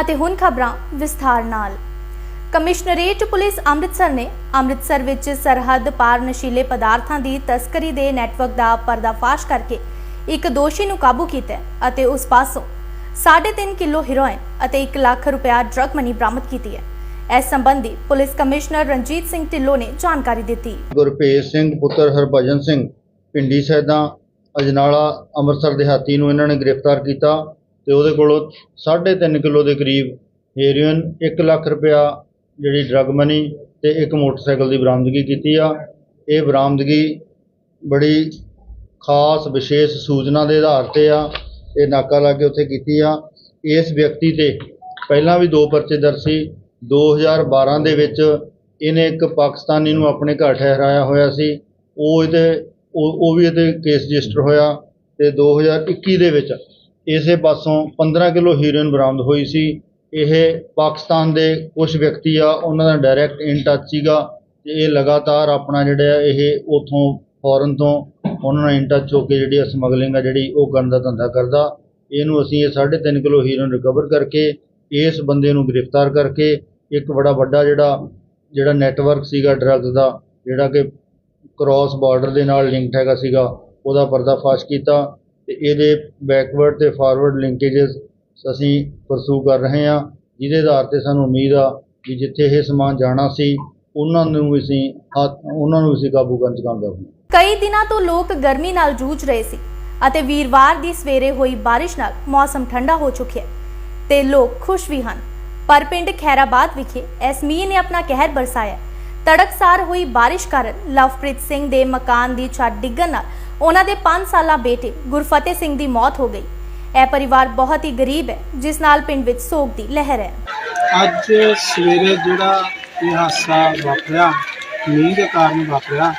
ਅਤੇ ਹੁਣ ਖਬਰਾਂ ਵਿਸਥਾਰ ਨਾਲ। ਕਮਿਸ਼ਨਰੇਟ ਪੁਲਿਸ ਅੰਮ੍ਰਿਤਸਰ ਨੇ ਅੰਮ੍ਰਿਤਸਰ ਵਿੱਚ ਸਰਹੱਦ ਪਾਰ ਨਸ਼ੀਲੇ ਪਦਾਰਥਾਂ ਦੀ ਤਸਕਰੀ ਦੇ ਨੈਟਵਰਕ ਦਾ ਪਰਦਾਫਾਸ਼ ਕਰਕੇ ਇੱਕ ਦੋਸ਼ੀ ਨੂੰ ਕਾਬੂ ਕੀਤਾ ਅਤੇ ਉਸ ਪਾਸੋਂ 3.5 ਕਿਲੋ ਹੈਰੋਇਨ ਅਤੇ 1 ਲੱਖ ਰੁਪਇਆ ਡਰਗ ਮਨੀ ਬਰਾਮਦ ਕੀਤੀ ਹੈ। ਇਸ ਸੰਬੰਧੀ ਪੁਲਿਸ ਕਮਿਸ਼ਨਰ ਰਣਜੀਤ ਸਿੰਘ ਢਿੱਲੋਂ ਨੇ ਜਾਣਕਾਰੀ ਦਿੱਤੀ। ਗੁਰਭੇਜ ਸਿੰਘ, ਪੁੱਤਰ ਹਰਭਜਨ ਸਿੰਘ, ਪਿੰਡੀ ਸੈਦਾ, ਅਜਨਾਲਾ, ਅੰਮ੍ਰਿਤਸਰ ਦਿਹਾਤੀ ਨੂੰ ਇਹਨਾਂ ਨੇ ਗ੍ਰਿਫਤਾਰ ਕੀਤਾ। ਅਤੇ ਉਹਦੇ ਕੋਲੋਂ 3.5 ਕਿਲੋ ਦੇ ਕਰੀਬ ਹੈਰੋਇਨ ਇੱਕ ਲੱਖ ਰੁਪਇਆ ਜਿਹੜੀ ਡਰੱਗ ਮਨੀ ਅਤੇ ਇੱਕ ਮੋਟਰਸਾਈਕਲ ਦੀ ਬਰਾਮਦਗੀ ਕੀਤੀ ਆ। ਇਹ ਬਰਾਮਦਗੀ ਬੜੀ ਖਾਸ, ਵਿਸ਼ੇਸ਼ ਸੂਚਨਾ ਦੇ ਆਧਾਰ ਤੇ ਆ। ਇਹ ਨਾਕਾ ਲਾ ਕੇ ਉੱਥੇ ਕੀਤੀ ਆ। ਇਸ ਵਿਅਕਤੀ ਤੇ ਪਹਿਲਾਂ ਵੀ ਦੋ ਪਰਚੇ ਦਰਜ ਸੀ। 2012 ਦੇ ਵਿੱਚ ਇਹਨੇ ਇੱਕ ਪਾਕਿਸਤਾਨੀ ਨੂੰ ਆਪਣੇ ਘਰ ਠਹਿਰਾਇਆ ਹੋਇਆ ਸੀ। ਉਹ ਇਹਦੇ, ਉਹ ਉਹ ਵੀ ਇਹਦੇ ਕੇਸ ਰਜਿਸਟਰ ਹੋਇਆ ਤੇ 2021 ਦੇ ਵਿੱਚ ਇਸੇ ਪਾਸੋਂ 15 ਕਿਲੋ ਹੀਰੋਇਨ ਬਰਾਮਦ ਹੋਈ ਸੀ। ਇਹ ਪਾਕਿਸਤਾਨ ਦੇ ਕੁਝ ਵਿਅਕਤੀ ਆ, ਉਹਨਾਂ ਦਾ ਡਾਇਰੈਕਟ ਇਨ ਟੱਚ ਸੀਗਾ ਤੇ ਇਹ ਲਗਾਤਾਰ ਆਪਣਾ ਜਿਹੜਾ ਆ, ਇਹ ਉਥੋਂ ਫੋਰਨ ਤੋਂ ਉਹਨਾਂ ਨਾਲ ਇਨ ਟੱਚ ਹੋ ਕੇ ਜਿਹੜੀ ਸਮਗਲਿੰਗ ਆ, ਜਿਹੜੀ ਉਹ ਕਰਨ ਦਾ ਧੰਦਾ ਕਰਦਾ। ਇਹਨੂੰ ਅਸੀਂ ਇਹ 3.5 ਕਿਲੋ ਹੀਰੋਇਨ ਰਿਕਵਰ ਕਰਕੇ, ਇਸ ਬੰਦੇ ਨੂੰ ਗ੍ਰਿਫਤਾਰ ਕਰਕੇ, ਇੱਕ ਬੜਾ ਵੱਡਾ ਜਿਹੜਾ ਜਿਹੜਾ ਨੈਟਵਰਕ ਸੀਗਾ ਡਰੱਗ ਦਾ, ਜਿਹੜਾ ਕਿ ਕ੍ਰਾਸ ਬਾਰਡਰ ਦੇ ਨਾਲ ਲਿੰਕਡ ਹੈਗਾ ਸੀਗਾ, ਉਹਦਾ ਪਰਦਾਫਾਸ਼ ਕੀਤਾ। ਤੇ ਇਹਦੇ ਬੈਕਵਰਡ ਤੇ ਫਾਰਵਰਡ ਲਿੰਕੇजेस ਅਸੀਂ ਪਰਸੂ ਕਰ ਰਹੇ ਹਾਂ, ਜਿਹਦੇ ਆਧਾਰ ਤੇ ਸਾਨੂੰ ਉਮੀਦ ਆ ਕਿ ਜਿੱਥੇ ਇਹ ਸਮਾਨ ਜਾਣਾ ਸੀ, ਉਹਨਾਂ ਨੂੰ ਅਸੀਂ ਉਹਨਾਂ ਨੂੰ ਅਸੀਂ ਕਾਬੂ ਕਰਨ ਚ ਕਾਮਯਾਬ ਹੋਏ ਕਈ ਦਿਨਾਂ ਤੋਂ ਲੋਕ ਗਰਮੀ ਨਾਲ ਜੂਝ ਰਹੇ ਸੀ ਅਤੇ ਵੀਰਵਾਰ ਦੀ ਸਵੇਰੇ ਹੋਈ ਬਾਰਿਸ਼ ਨਾਲ ਮੌਸਮ ਠੰਡਾ ਹੋ ਚੁੱਕਿਆ ਤੇ ਲੋਕ ਖੁਸ਼ ਵੀ ਹਨ। ਪਰ ਪਿੰਡ ਖੈਰਾਬਾਦ ਵਿਖੇ ਇਸ ਨੇ ਆਪਣਾ ਕਹਿਰ ਬਰਸਾਇਆ। ਤੜਕਸਾਰ ਹੋਈ ਬਾਰਿਸ਼ ਕਾਰਨ ਲਵਪ੍ਰੀਤ ਸਿੰਘ ਦੇ ਮਕਾਨ ਦੀ ਛੱਤ ਡਿੱਗਣ ਨਾਲ ਉਹਨਾਂ ਦੇ 5 ਸਾਲਾ ਬੇਟੇ ਗੁਰਫਤਿਹ ਸਿੰਘ ਦੀ ਮੌਤ ਹੋ ਗਈ। ਇਹ ਪਰਿਵਾਰ ਬਹੁਤ ਹੀ ਗਰੀਬ ਹੈ, ਜਿਸ ਨਾਲ ਪਿੰਡ ਵਿੱਚ ਸੋਗ ਦੀ ਲਹਿਰ ਹੈ। ਅੱਜ ਸਵੇਰੇ ਜਿਹੜਾ ਇਹ ਹਾਦਸਾ ਵਾਪਰਿਆ, ਮੀਂਹ ਦੇ ਕਾਰਨ ਵਾਪਰਿਆ,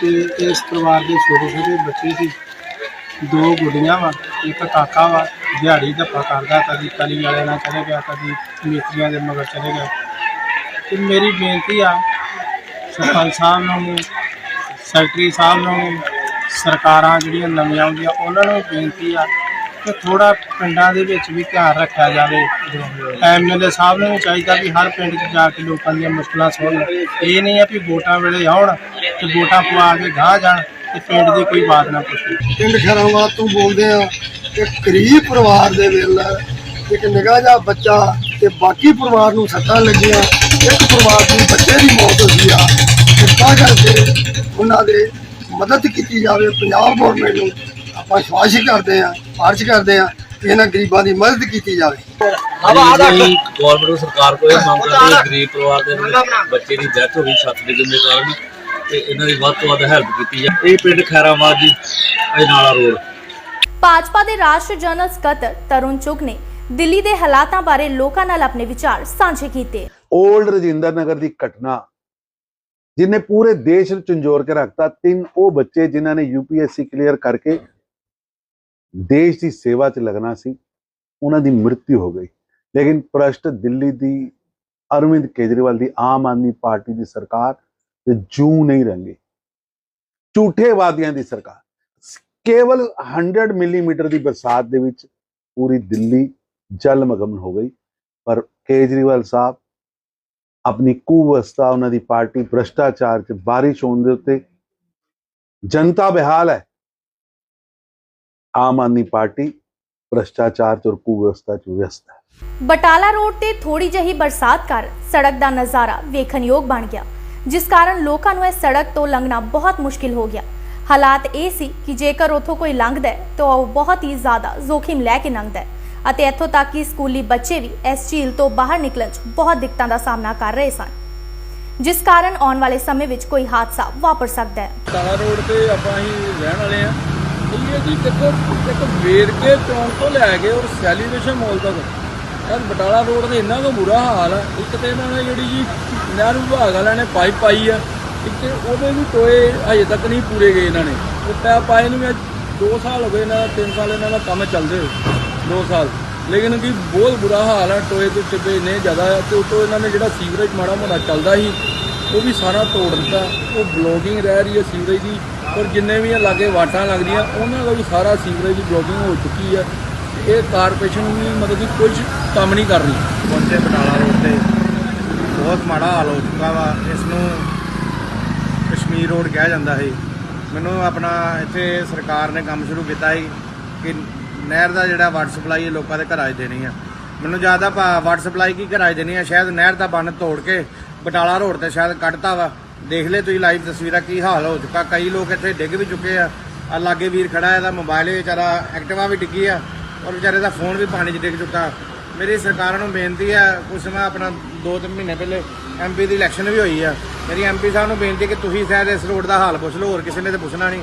ਤੇ ਇਸ ਪਰਿਵਾਰ ਦੇ ਛੋਟੇ ਛੋਟੇ ਬੱਚੇ ਸੀ। ਦੋ ਗੁੱਡੀਆਂ ਵਾ, ਇੱਕ ਕਾਕਾ ਵਾ, ਦਿਹਾੜੀ ਧੱਪਾ ਕਰਦਾ, ਕਦੀ ਕਲੀ ਵਾਲੇ ਨਾਲ ਚਲੇ ਗਿਆ, ਕਦੀ ਮੇਤਰੀਆਂ ਦੇ ਮਗਰ ਚਲੇ ਗਿਆ। ਤੇ ਮੇਰੀ ਬੇਨਤੀ ਆ, ਸਰਪੰਚ ਸਾਹਿਬ ਨੂੰ, ਸੈਕਟਰੀ ਸਾਹਿਬ ਨੂੰ ਸਰਕਾਰਾਂ ਜਿਹੜੀਆਂ ਨਵੀਆਂ ਆਉਂਦੀਆਂ ਉਹਨਾਂ ਨੂੰ ਬੇਨਤੀ ਆ ਕਿ ਥੋੜਾ ਪਿੰਡਾਂ ਦੇ ਵਿੱਚ ਵੀ ਧਿਆਨ ਰੱਖਿਆ ਜਾਵੇ। ਐਮਐਲਏ ਸਾਹਿਬ ਨੂੰ ਵੀ ਚਾਹੀਦਾ ਵੀ ਹਰ ਪਿੰਡ 'ਚ ਜਾ ਕੇ ਲੋਕਾਂ ਦੀਆਂ ਮੁਸ਼ਕਲਾਂ ਸੁਣਨ। ਇਹ ਨਹੀਂ ਆ ਵੀ ਵੋਟਾਂ ਵੇਲੇ ਆਉਣ ਤੇ ਵੋਟਾਂ ਪਵਾ ਕੇ ਗਾਹ ਜਾਣ ਤੇ ਪਿੰਡ ਦੀ ਕੋਈ ਬਾਤ ਨਾ ਪੁੱਛੇ। ਪਿੰਡ ਖਰਾਵਾਂ ਤੋਂ ਬੋਲਦੇ ਆ ਕਿ ਗਰੀਬ ਪਰਿਵਾਰ ਦੇ ਵੇਲੇ ਇੱਕ ਨਿਗਾਹ ਜਿਹਾ ਬੱਚਾ ਤੇ ਬਾਕੀ ਪਰਿਵਾਰ ਨੂੰ ਸੱਟਾਂ ਲੱਗੀਆਂ, ਇੱਕ ਪਰਿਵਾਰ ਦੀ ਬੱਚੇ ਦੀ ਮੌਤ ਹੋਈ ਆ। ਕਿਰਪਾ ਕਰਕੇ ਉਹਨਾਂ ਦੇ ਮਦਦ ਕੀਤੀ ਜਾਵੇ ਪੰਜਾਬ ਗੌਰਮੈਂਟ ਨੂੰ ਆਪਾਂ ਵਿਸ਼ਵਾਸ ਹੀ ਕਰਦੇ ਆ ਅਰਜ਼ ਕਰਦੇ ਆ ਕਿ ਇਹਨਾਂ ਗਰੀਬਾਂ ਦੀ ਮਦਦ ਕੀਤੀ ਜਾਵੇ। ਅਸੀਂ ਗਵਰਨਮੈਂਟ ਨੂੰ ਸਰਕਾਰ ਕੋਲ ਇਹ ਮੰਗ ਕਰਦੇ ਹਾਂ ਗਰੀਬ ਪਰਿਵਾਰ ਦੇ ਵਿੱਚ ਬੱਚੇ ਦੀ ਡੈਥ ਹੋ ਗਈ ਛੱਤ ਡਿੱਗਣ ਦੇ ਕਾਰਨ ਤੇ ਇਹਨਾਂ ਦੀ ਵੱਧ ਤੋਂ ਵੱਧ ਹੈਲਪ ਕੀਤੀ ਜਾਵੇ। ਇਹ ਪਿੰਡ ਖੈਰਾਬਾਦ ਜੀ ਅਜਨਾਲਾ ਰੋਡ। ਭਾਜਪਾ ਦੇ ਰਾਸ਼ਟਰੀ ਜਨਰਲ ਸਕੱਤਰ ਤਰੁਣ ਚੁਗ ਨੇ ਦਿੱਲੀ ਦੇ ਹਾਲਾਤਾਂ ਬਾਰੇ ਲੋਕਾਂ ਨਾਲ ਆਪਣੇ ਵਿਚਾਰ ਸਾਂਝੇ ਕੀਤੇ। 올ਡ ਰਜਿੰਦਰ ਨਗਰ ਦੀ ਘਟਨਾ ਜਿਨੇ ਪੂਰੇ ਦੇਸ਼ ਨੂੰ ਝੰਜੋਰ ਕੇ ਰੱਖਤਾ, ਤਿੰਨ ਉਹ ਬੱਚੇ ਜਿਨ੍ਹਾਂ ਨੇ ਯੂਪੀਐਸਸੀ ਕਲੀਅਰ ਕਰਕੇ ਦੇਸ਼ ਦੀ ਸੇਵਾ 'ਚ ਲੱਗਣਾ ਸੀ, ਉਹਨਾਂ ਦੀ ਮ੍ਰਿਤਿੂ ਹੋ ਗਈ। ਲੇਕਿਨ ਪ੍ਰਸ਼ਟ ਦਿੱਲੀ ਦੀ, ਅਰਵਿੰਦ ਕੇਜਰੀਵਾਲ ਦੀ ਆਮ ਆਦਮੀ ਪਾਰਟੀ ਦੀ ਸਰਕਾਰ ਤੇ ਜੂ ਨਹੀਂ ਰੰਗੀ। ਝੂਠੇ ਵਾਦੀਆਂ ਦੀ ਸਰਕਾਰ। ਕੇਵਲ 100 ਮਿਲੀਮੀਟਰ ਦੀ ਬਰਸਾਤ ਦੇ ਵਿੱਚ ਪੂਰੀ ਦਿੱਲੀ ਜਲਮਗਨ ਹੋ ਗਈ। ਪਰ ਕੇਜਰੀਵਾਲ ਸਾਹਿਬ ਆਪਣੀ ਕੁਵਸਤਾ, ਉਹਨਾਂ ਦੀ ਪਾਰਟੀ ਭ੍ਰਸ਼ਟਾਚਾਰ ਚ ਬਾਰਿਸ਼ ਹੋਣ ਦੇ ਉੱਤੇ ਜਨਤਾ ਬੇਹਾਲ ਹੈ। ਆਮ ਆਦਮੀ ਪਾਰਟੀ ਭ੍ਰਸ਼ਟਾਚਾਰ ਚ ਔਰ ਚ ਵਿਅਸਤ ਹੈ। ਬਟਾਲਾ ਰੋਡ ਤੇ ਥੋੜੀ ਜਿਹੀ ਬਰਸਾਤ ਕਾਰਨ ਸੜਕ ਦਾ ਨਜ਼ਾਰਾ ਵੇਖਣਯੋਗ ਬਣ ਗਿਆ, ਜਿਸ ਕਾਰਨ ਲੋਕਾਂ ਨੂੰ ਇਹ ਸੜਕ ਤੋਂ ਲੰਘਣਾ ਬਹੁਤ ਮੁਸ਼ਕਿਲ ਹੋ ਗਿਆ। ਹਾਲਾਤ ਇਹ ਸੀ ਕਿ ਜੇਕਰ ਉੱਥੋਂ ਕੋਈ ਲੰਘਦਾ ਹੈ ਤਾਂ ਉਹ ਬਹੁਤ ਹੀ ਜ਼ਿਆਦਾ ਜ਼ੋਖਿਮ ਲੈ ਕੇ ਲੰਘਦਾ ਹੈ। ਅਤੇ ਇੱਥੋਂ ਤੱਕ ਕਿ ਸਕੂਲੀ ਬੱਚੇ ਵੀ ਇਸ ਝੀਲ ਤੋਂ ਬਾਹਰ ਨਿਕਲਣ 'ਚ ਬਹੁਤ ਦਿੱਕਤਾਂ ਦਾ ਸਾਹਮਣਾ ਕਰ ਰਹੇ ਸਨ। ਜਿਸ ਕਾਰਨ ਆਉਣ ਵਾਲੇ ਸਮੇਂ ਵਿੱਚ ਕੋਈ ਹਾਦਸਾ ਵਾਪਰ ਸਕਦਾ ਹੈ। ਟਾਲਾ ਰੋਡ ਤੇ ਆਪਾਂ ਹੀ ਰਹਿਣ ਵਾਲੇ ਆ ਇਹ ਜੀ ਦੇਖੋ, ਇੱਕ ਵੇਰਕੇ ਚੌਂਕ ਤੋਂ ਲੈ ਕੇ ਔਰ ਸੈਲੀਬ੍ਰੇਸ਼ਨ ਮਾਲ ਤੱਕ। ਯਾਰ ਬਟਾਲਾ ਰੋਡ ਤੇ ਇੰਨਾ ਕੁ ਬੁਰਾ ਹਾਲ ਆ। ਇੱਕ ਤੇ ਇਹਨਾਂ ਨੇ ਜਿਹੜੀ ਜੀ ਨਹਿਰ ਵਿਭਾਗ ਵਾਲਿਆਂ ਨੇ ਪਾਈਪ ਪਾਈ ਆ। ਇੱਕ ਤੇ ਉਹਦੇ ਵੀ ਟੋਏ ਹਜੇ ਤੱਕ ਨਹੀਂ ਪੂਰੇ ਗਏ ਇਹਨਾਂ ਨੇ। ਉਹ ਪੈਪ ਪਾਏ ਨੂੰ 2 ਸਾਲ ਹੋ ਗਏ ਇਹਨਾਂ 3 ਸਾਲ ਇਹਨਾਂ ਦਾ ਕੰਮ ਚੱਲਦੇ ਹੋਏ। 2 ਸਾਲ। ਲੇਕਿਨ ਕੀ ਬਹੁਤ ਬੁਰਾ ਹਾਲ ਆ, ਟੋਏ ਤੋਂ ਟਿੱਬੇ ਇੰਨੇ ਜ਼ਿਆਦਾ ਆ ਤੇ ਉਤੋਂ ਇਹਨਾਂ ਨੇ ਜਿਹੜਾ ਸੀਵਰੇਜ ਮਾੜਾ ਮੋਟਾ ਚੱਲਦਾ ਸੀ, ਉਹ ਵੀ ਸਾਰਾ ਤੋੜ ਦਿੱਤਾ। ਉਹ ਬਲੋਕਿੰਗ ਰਹਿ ਰਹੀ ਹੈ ਸੀਵਰੇਜ ਦੀ ਔਰ ਜਿੰਨੇ ਵੀ ਲਾਗੇ ਵਾਟਾਂ ਲੱਗਦੀਆਂ, ਉਹਨਾਂ ਦਾ ਵੀ ਸਾਰਾ ਸੀਵਰੇਜ ਦੀ ਬਲੋਕਿੰਗ ਹੋ ਚੁੱਕੀ ਹੈ ਇਹ ਕਾਰਪੋਰੇਸ਼ਨ ਵੀ ਮਤਲਬ ਕਿ ਕੁਝ ਕੰਮ ਨਹੀਂ ਕਰ ਰਹੀ। ਪਹੁੰਚੇ ਬਟਾਲਾ ਰੋਡ ਤੇ। ਬਹੁਤ ਮਾੜਾ ਹਾਲ ਹੋ ਚੁੱਕਾ ਵਾ। ਇਸ ਨੂੰ ਕਸ਼ਮੀਰ ਰੋਡ ਕਿਹਾ ਜਾਂਦਾ ਹੈ ਮੈਨੂੰ ਆਪਣਾ ਇੱਥੇ ਸਰਕਾਰ ਨੇ ਕੰਮ ਸ਼ੁਰੂ ਕੀਤਾ ਸੀ ਕਿ ਨਹਿਰ ਦਾ ਜਿਹੜਾ ਵਾਟਰ ਸਪਲਾਈ ਹੈ ਲੋਕਾਂ ਦੇ ਘਰਾਂ 'ਚ ਦੇਣੀ ਆ। ਮੈਨੂੰ ਜ਼ਿਆਦਾ ਵਾਟਰ ਸਪਲਾਈ ਕੀ ਘਰਾਂ 'ਚ ਦੇਣੀ ਆ? ਸ਼ਾਇਦ ਨਹਿਰ ਦਾ ਬੰਨ ਤੋੜ ਕੇ ਬਟਾਲਾ ਰੋਡ ਤੇ ਸ਼ਾਇਦ ਕੱਢਤਾ ਵਾ। ਦੇਖ ਲੈ ਤੁਸੀਂ ਲਾਈਵ ਤਸਵੀਰਾਂ ਕੀ ਹਾਲ ਹੋ ਚੁੱਕਾ। ਕਈ ਲੋਕ ਇੱਥੇ ਡਿੱਗ ਵੀ ਚੁੱਕੇ ਆ। ਆ ਲਾਗੇ ਵੀਰ ਖੜਾ ਹੈ ਇਹਦਾ ਮੋਬਾਈਲ ਵੀ ਵਿਚਾਰਾ ਐਕਟਿਵਾ ਵੀ ਡਿੱਗੀ ਆ ਔਰ ਵਿਚਾਰੇ ਦਾ ਫੋਨ ਵੀ ਪਾਣੀ 'ਚ ਡਿੱਗ ਚੁੱਕਾ। ਮੇਰੀ ਸਰਕਾਰਾਂ ਨੂੰ ਬੇਨਤੀ ਆ, ਕੁਛ ਮੈਂ ਆਪਣਾ 2-3 ਮਹੀਨੇ ਪਹਿਲੇ ਐਮਪੀ ਦੀ ਇਲੈਕਸ਼ਨ ਵੀ ਹੋਈ ਆ। ਮੇਰੀ ਐਮਪੀ ਸਾਹਿਬ ਨੂੰ ਬੇਨਤੀ ਕਿ ਤੁਸੀਂ ਸ਼ਾਇਦ ਇਸ ਰੋਡ ਦਾ ਹਾਲ ਪੁੱਛ ਲਓ, ਹੋਰ ਕਿਸੇ ਨੇ ਤਾਂ ਪੁੱਛਣਾ ਨਹੀਂ।